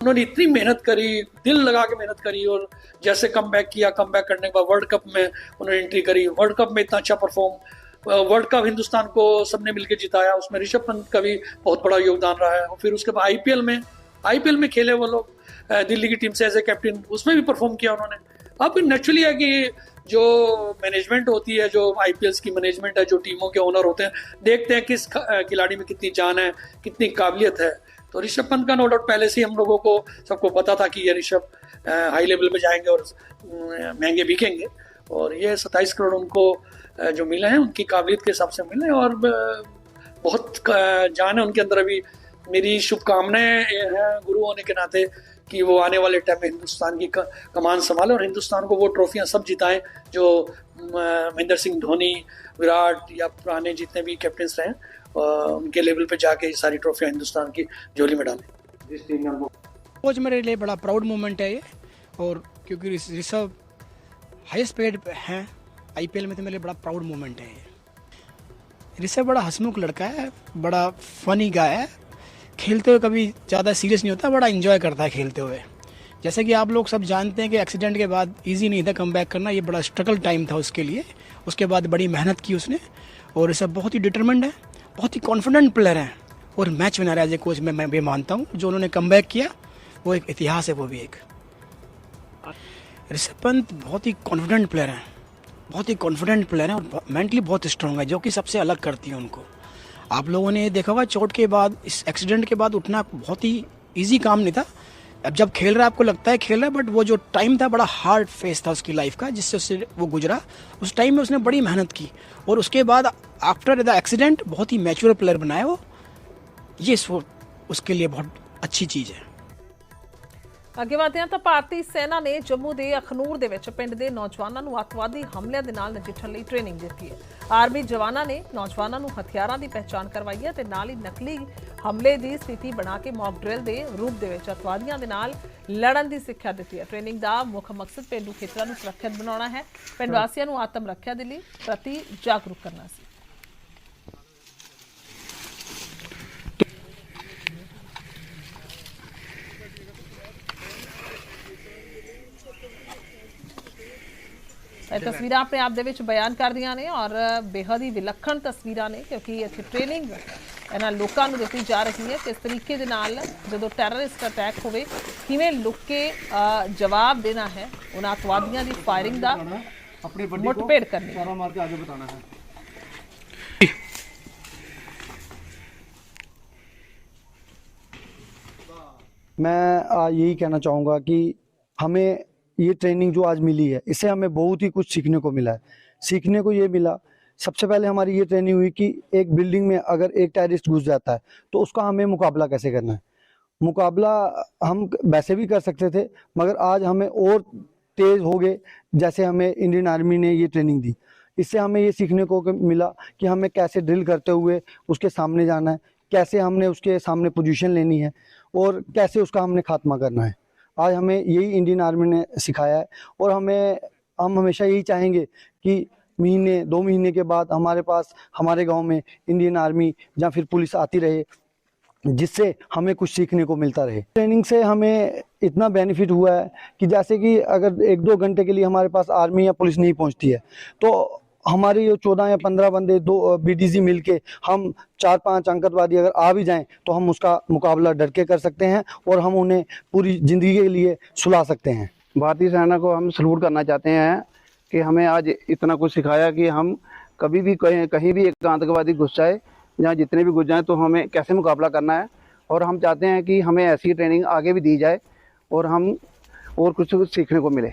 उन्होंने इतनी मेहनत करी दिल लगा के मेहनत करी और जैसे कम किया कम करने के बाद वर्ल्ड कप में उन्होंने एंट्री करी वर्ल्ड कप में इतना अच्छा परफॉर्म वर्ल्ड कप हिंदुस्तान को सबने मिलकर जिताया उसमें ऋषभ पंत का भी बहुत बड़ा योगदान रहा है और फिर उसके बाद आईपीएल में आईपीएल में खेले वो लोग दिल्ली की टीम से एज ए कैप्टन उसमें भी परफॉर्म किया उन्होंने। अब नेचुरली है कि जो मैनेजमेंट होती है, जो आईपीएल की मैनेजमेंट है, जो टीमों के ओनर होते हैं, देखते हैं किस खिलाड़ी में कितनी जान है, कितनी काबिलियत है। तो ऋषभ पंत का नो डाउट पहले से हम लोगों को, सबको पता था कि ये ऋषभ हाई लेवल पे जाएँगे और महँगे बिकेंगे। और ये सत्ताईस करोड़ उनको जो मिले हैं, उनकी काबिलियत के हिसाब से मिले और बहुत जान है उनके अंदर अभी मेरी शुभकामनाएँ हैं गुरु होने के नाते कि वो आने वाले टाइम में हिंदुस्तान की कमान संभाले और हिंदुस्तान को वो ट्रॉफियाँ सब जिताएँ जो महेंद्र सिंह धोनी विराट या पुराने जितने भी कैप्टन्स रहे हैं, उनके लेवल पे जाके ये सारी ट्रॉफियाँ हिंदुस्तान की झोली में डालें। कोच मेरे लिए बड़ा प्राउड मोमेंट है ये और क्योंकि ऋष- ऋषभ हाईएस्ट पेड हैं आईपीएल में तो मेरे लिए बड़ा प्राउड मोमेंट है ये। ऋषभ बड़ा हंसमुख लड़का है बड़ा फनी गाय है खेलते हुए कभी ज़्यादा सीरियस नहीं होता, बड़ा इन्जॉय करता है खेलते हुए। जैसे कि आप लोग सब जानते हैं कि एक्सीडेंट के बाद इजी नहीं था कम बैक करना, ये बड़ा स्ट्रगल टाइम था उसके लिए। उसके बाद बड़ी मेहनत की उसने, और ऋषभ बहुत ही डिटर्मेंड है, बहुत ही कॉन्फिडेंट प्लेयर हैं, और match winner as a coach में, मैं भी मानता हूँ, जो उन्होंने कम किया, वो एक इतिहास है, वो भी एक। ऋषभ पंत बहुत ही कॉन्फिडेंट प्लेयर हैं, बहुत ही कॉन्फिडेंट प्लेयर हैं, और मेंटली बहुत स्ट्रांग है, जो कि सबसे अलग करती है उनको। आप लोगों ने देखा हुआ चोट के बाद, इस एक्सीडेंट के बाद उठना बहुत ही ईजी काम नहीं था। अब जब खेल रहा है, आपको लगता है खेल रहा है बट वो जो टाइम था, बड़ा हार्ड फेस था उसकी लाइफ का, जिससे उससे वो गुजरा। उस टाइम में उसने बड़ी मेहनत की, और उसके बाद आफ्टर द एक्सीडेंट बहुत ही मैच्योर प्लेयर बनाया वो। ये उसके लिए बहुत अच्छी चीज़ है। ਅੱਗੇ ਵਧਦੇ ਹਾਂ ਤਾਂ ਭਾਰਤੀ ਸੈਨਾ ਨੇ ਜੰਮੂ ਦੇ ਅਖਨੂਰ ਦੇ ਵਿੱਚ ਪਿੰਡ ਦੇ ਨੌਜਵਾਨਾਂ ਨੂੰ ਅੱਤਵਾਦੀ ਹਮਲਿਆਂ ਦੇ ਨਾਲ ਨਜਿੱਠਣ ਲਈ ਟ੍ਰੇਨਿੰਗ ਦਿੱਤੀ ਹੈ। ਆਰਮੀ ਜਵਾਨਾਂ ਨੇ ਨੌਜਵਾਨਾਂ ਨੂੰ ਹਥਿਆਰਾਂ ਦੀ ਪਹਿਚਾਣ ਕਰਵਾਈ ਹੈ ਤੇ ਨਾਲ ਹੀ ਨਕਲੀ ਹਮਲੇ ਦੀ ਸਥਿਤੀ ਬਣਾ ਕੇ ਮੌਕ ਡਰਿਲ ਦੇ ਰੂਪ ਦੇ ਵਿੱਚ ਅੱਤਵਾਦੀਆਂ ਦੇ ਨਾਲ ਲੜਨ ਦੀ ਸਿੱਖਿਆ ਦਿੱਤੀ ਹੈ। ਟ੍ਰੇਨਿੰਗ ਦਾ ਮੁੱਖ ਮਕਸਦ ਪਿੰਡੂ ਖੇਤਰਾਂ ਨੂੰ ਸੁਰੱਖਿਅਤ ਬਣਾਉਣਾ ਹੈ। ਪਿੰਡ ਵਾਸੀਆਂ ਨੂੰ ਆਤਮ ਰੱਖਿਆ ਦੇ ਲਈ ਪ੍ਰਤੀ ਜਾਗਰੂਕ ਕਰਨਾ ਸੀ। ਤਸਵੀਰਾਂ ਆਪਣੇ ਆਪ ਦੇ ਵਿੱਚ ਬਿਆਨ ਕਰਦੀਆਂ ਨੇ ਔਰ ਬੇਹੱਦ ਹੀ ਵਿਲੱਖਣ ਤਸਵੀਰਾਂ ਨੇ ਕਿਉਂਕਿ ਇੱਥੇ ਟ੍ਰੇਨਿੰਗ ਇਹਨਾਂ ਲੋਕਾਂ ਨੂੰ ਦਿੱਤੀ ਜਾ ਰਹੀ ਹੈ ਕਿਸ ਤਰੀਕੇ ਦੇ ਨਾਲ ਜਦੋਂ ਟੈਰਰਿਸਟ ਅਟੈਕ ਹੋਵੇ ਕਿਵੇਂ ਲੁੱਕ ਕੇ ਅ, ਜਵਾਬ ਦੇਣਾ ਹੈ ਉਹਨਾਂ ਅਤਵਾਦੀਆਂ ਦੀ ਫਾਇਰਿੰਗ ਦਾ अपनी बंदी को मुठभेड़ करनी है। इशारा मार के आगे बताना है मैं आज यही कहना चाहूँगा कि हमें ये ट्रेनिंग जो आज मिली है इससे हमें बहुत ही कुछ सीखने को मिला है। सीखने को ये मिला, सबसे पहले हमारी ये ट्रेनिंग हुई कि एक बिल्डिंग में अगर एक टेररिस्ट घुस जाता है तो उसका हमें मुकाबला कैसे करना है? मुकाबला हम वैसे भी कर सकते थे, मगर आज हमें और तेज हो गए, जैसे हमें इंडियन आर्मी ने ये ट्रेनिंग दी। इससे हमें ये सीखने को मिला कि हमें कैसे ड्रिल करते हुए उसके सामने जाना है, कैसे हमने उसके सामने पोजीशन लेनी है, और कैसे उसका हमने खात्मा करना है। आज हमें यही इंडियन आर्मी ने सिखाया है और हमें, हम हमेशा यही चाहेंगे कि महीने, दो महीने के बाद हमारे पास, हमारे गाँव में इंडियन आर्मी या फिर पुलिस आती रहे, जिससे हमें कुछ सीखने को मिलता रहे। ट्रेनिंग से हमें इतना बेनिफिट हुआ है कि जैसे कि अगर एक दो घंटे के लिए हमारे पास आर्मी या पुलिस नहीं पहुँचती है तो हमारी जो चौदह या पंद्रह बंदे दो बीडीजी मिलके हम चार पाँच आतंकवादी अगर आ भी जाएँ तो हम उसका मुकाबला डर के कर सकते हैं और हम उन्हें पूरी ज़िंदगी के लिए सुला सकते हैं। भारतीय सेना को हम सलूट करना चाहते हैं कि हमें आज इतना कुछ सिखाया कि हम कभी भी कहीं कहीं भी एक आतंकवादी घुस जाए या जितने भी घुस जाएँ तो हमें कैसे मुकाबला करना है? और हम चाहते हैं कि हमें ऐसी ट्रेनिंग आगे भी दी जाए और हम और कुछ, कुछ सीखने को मिले।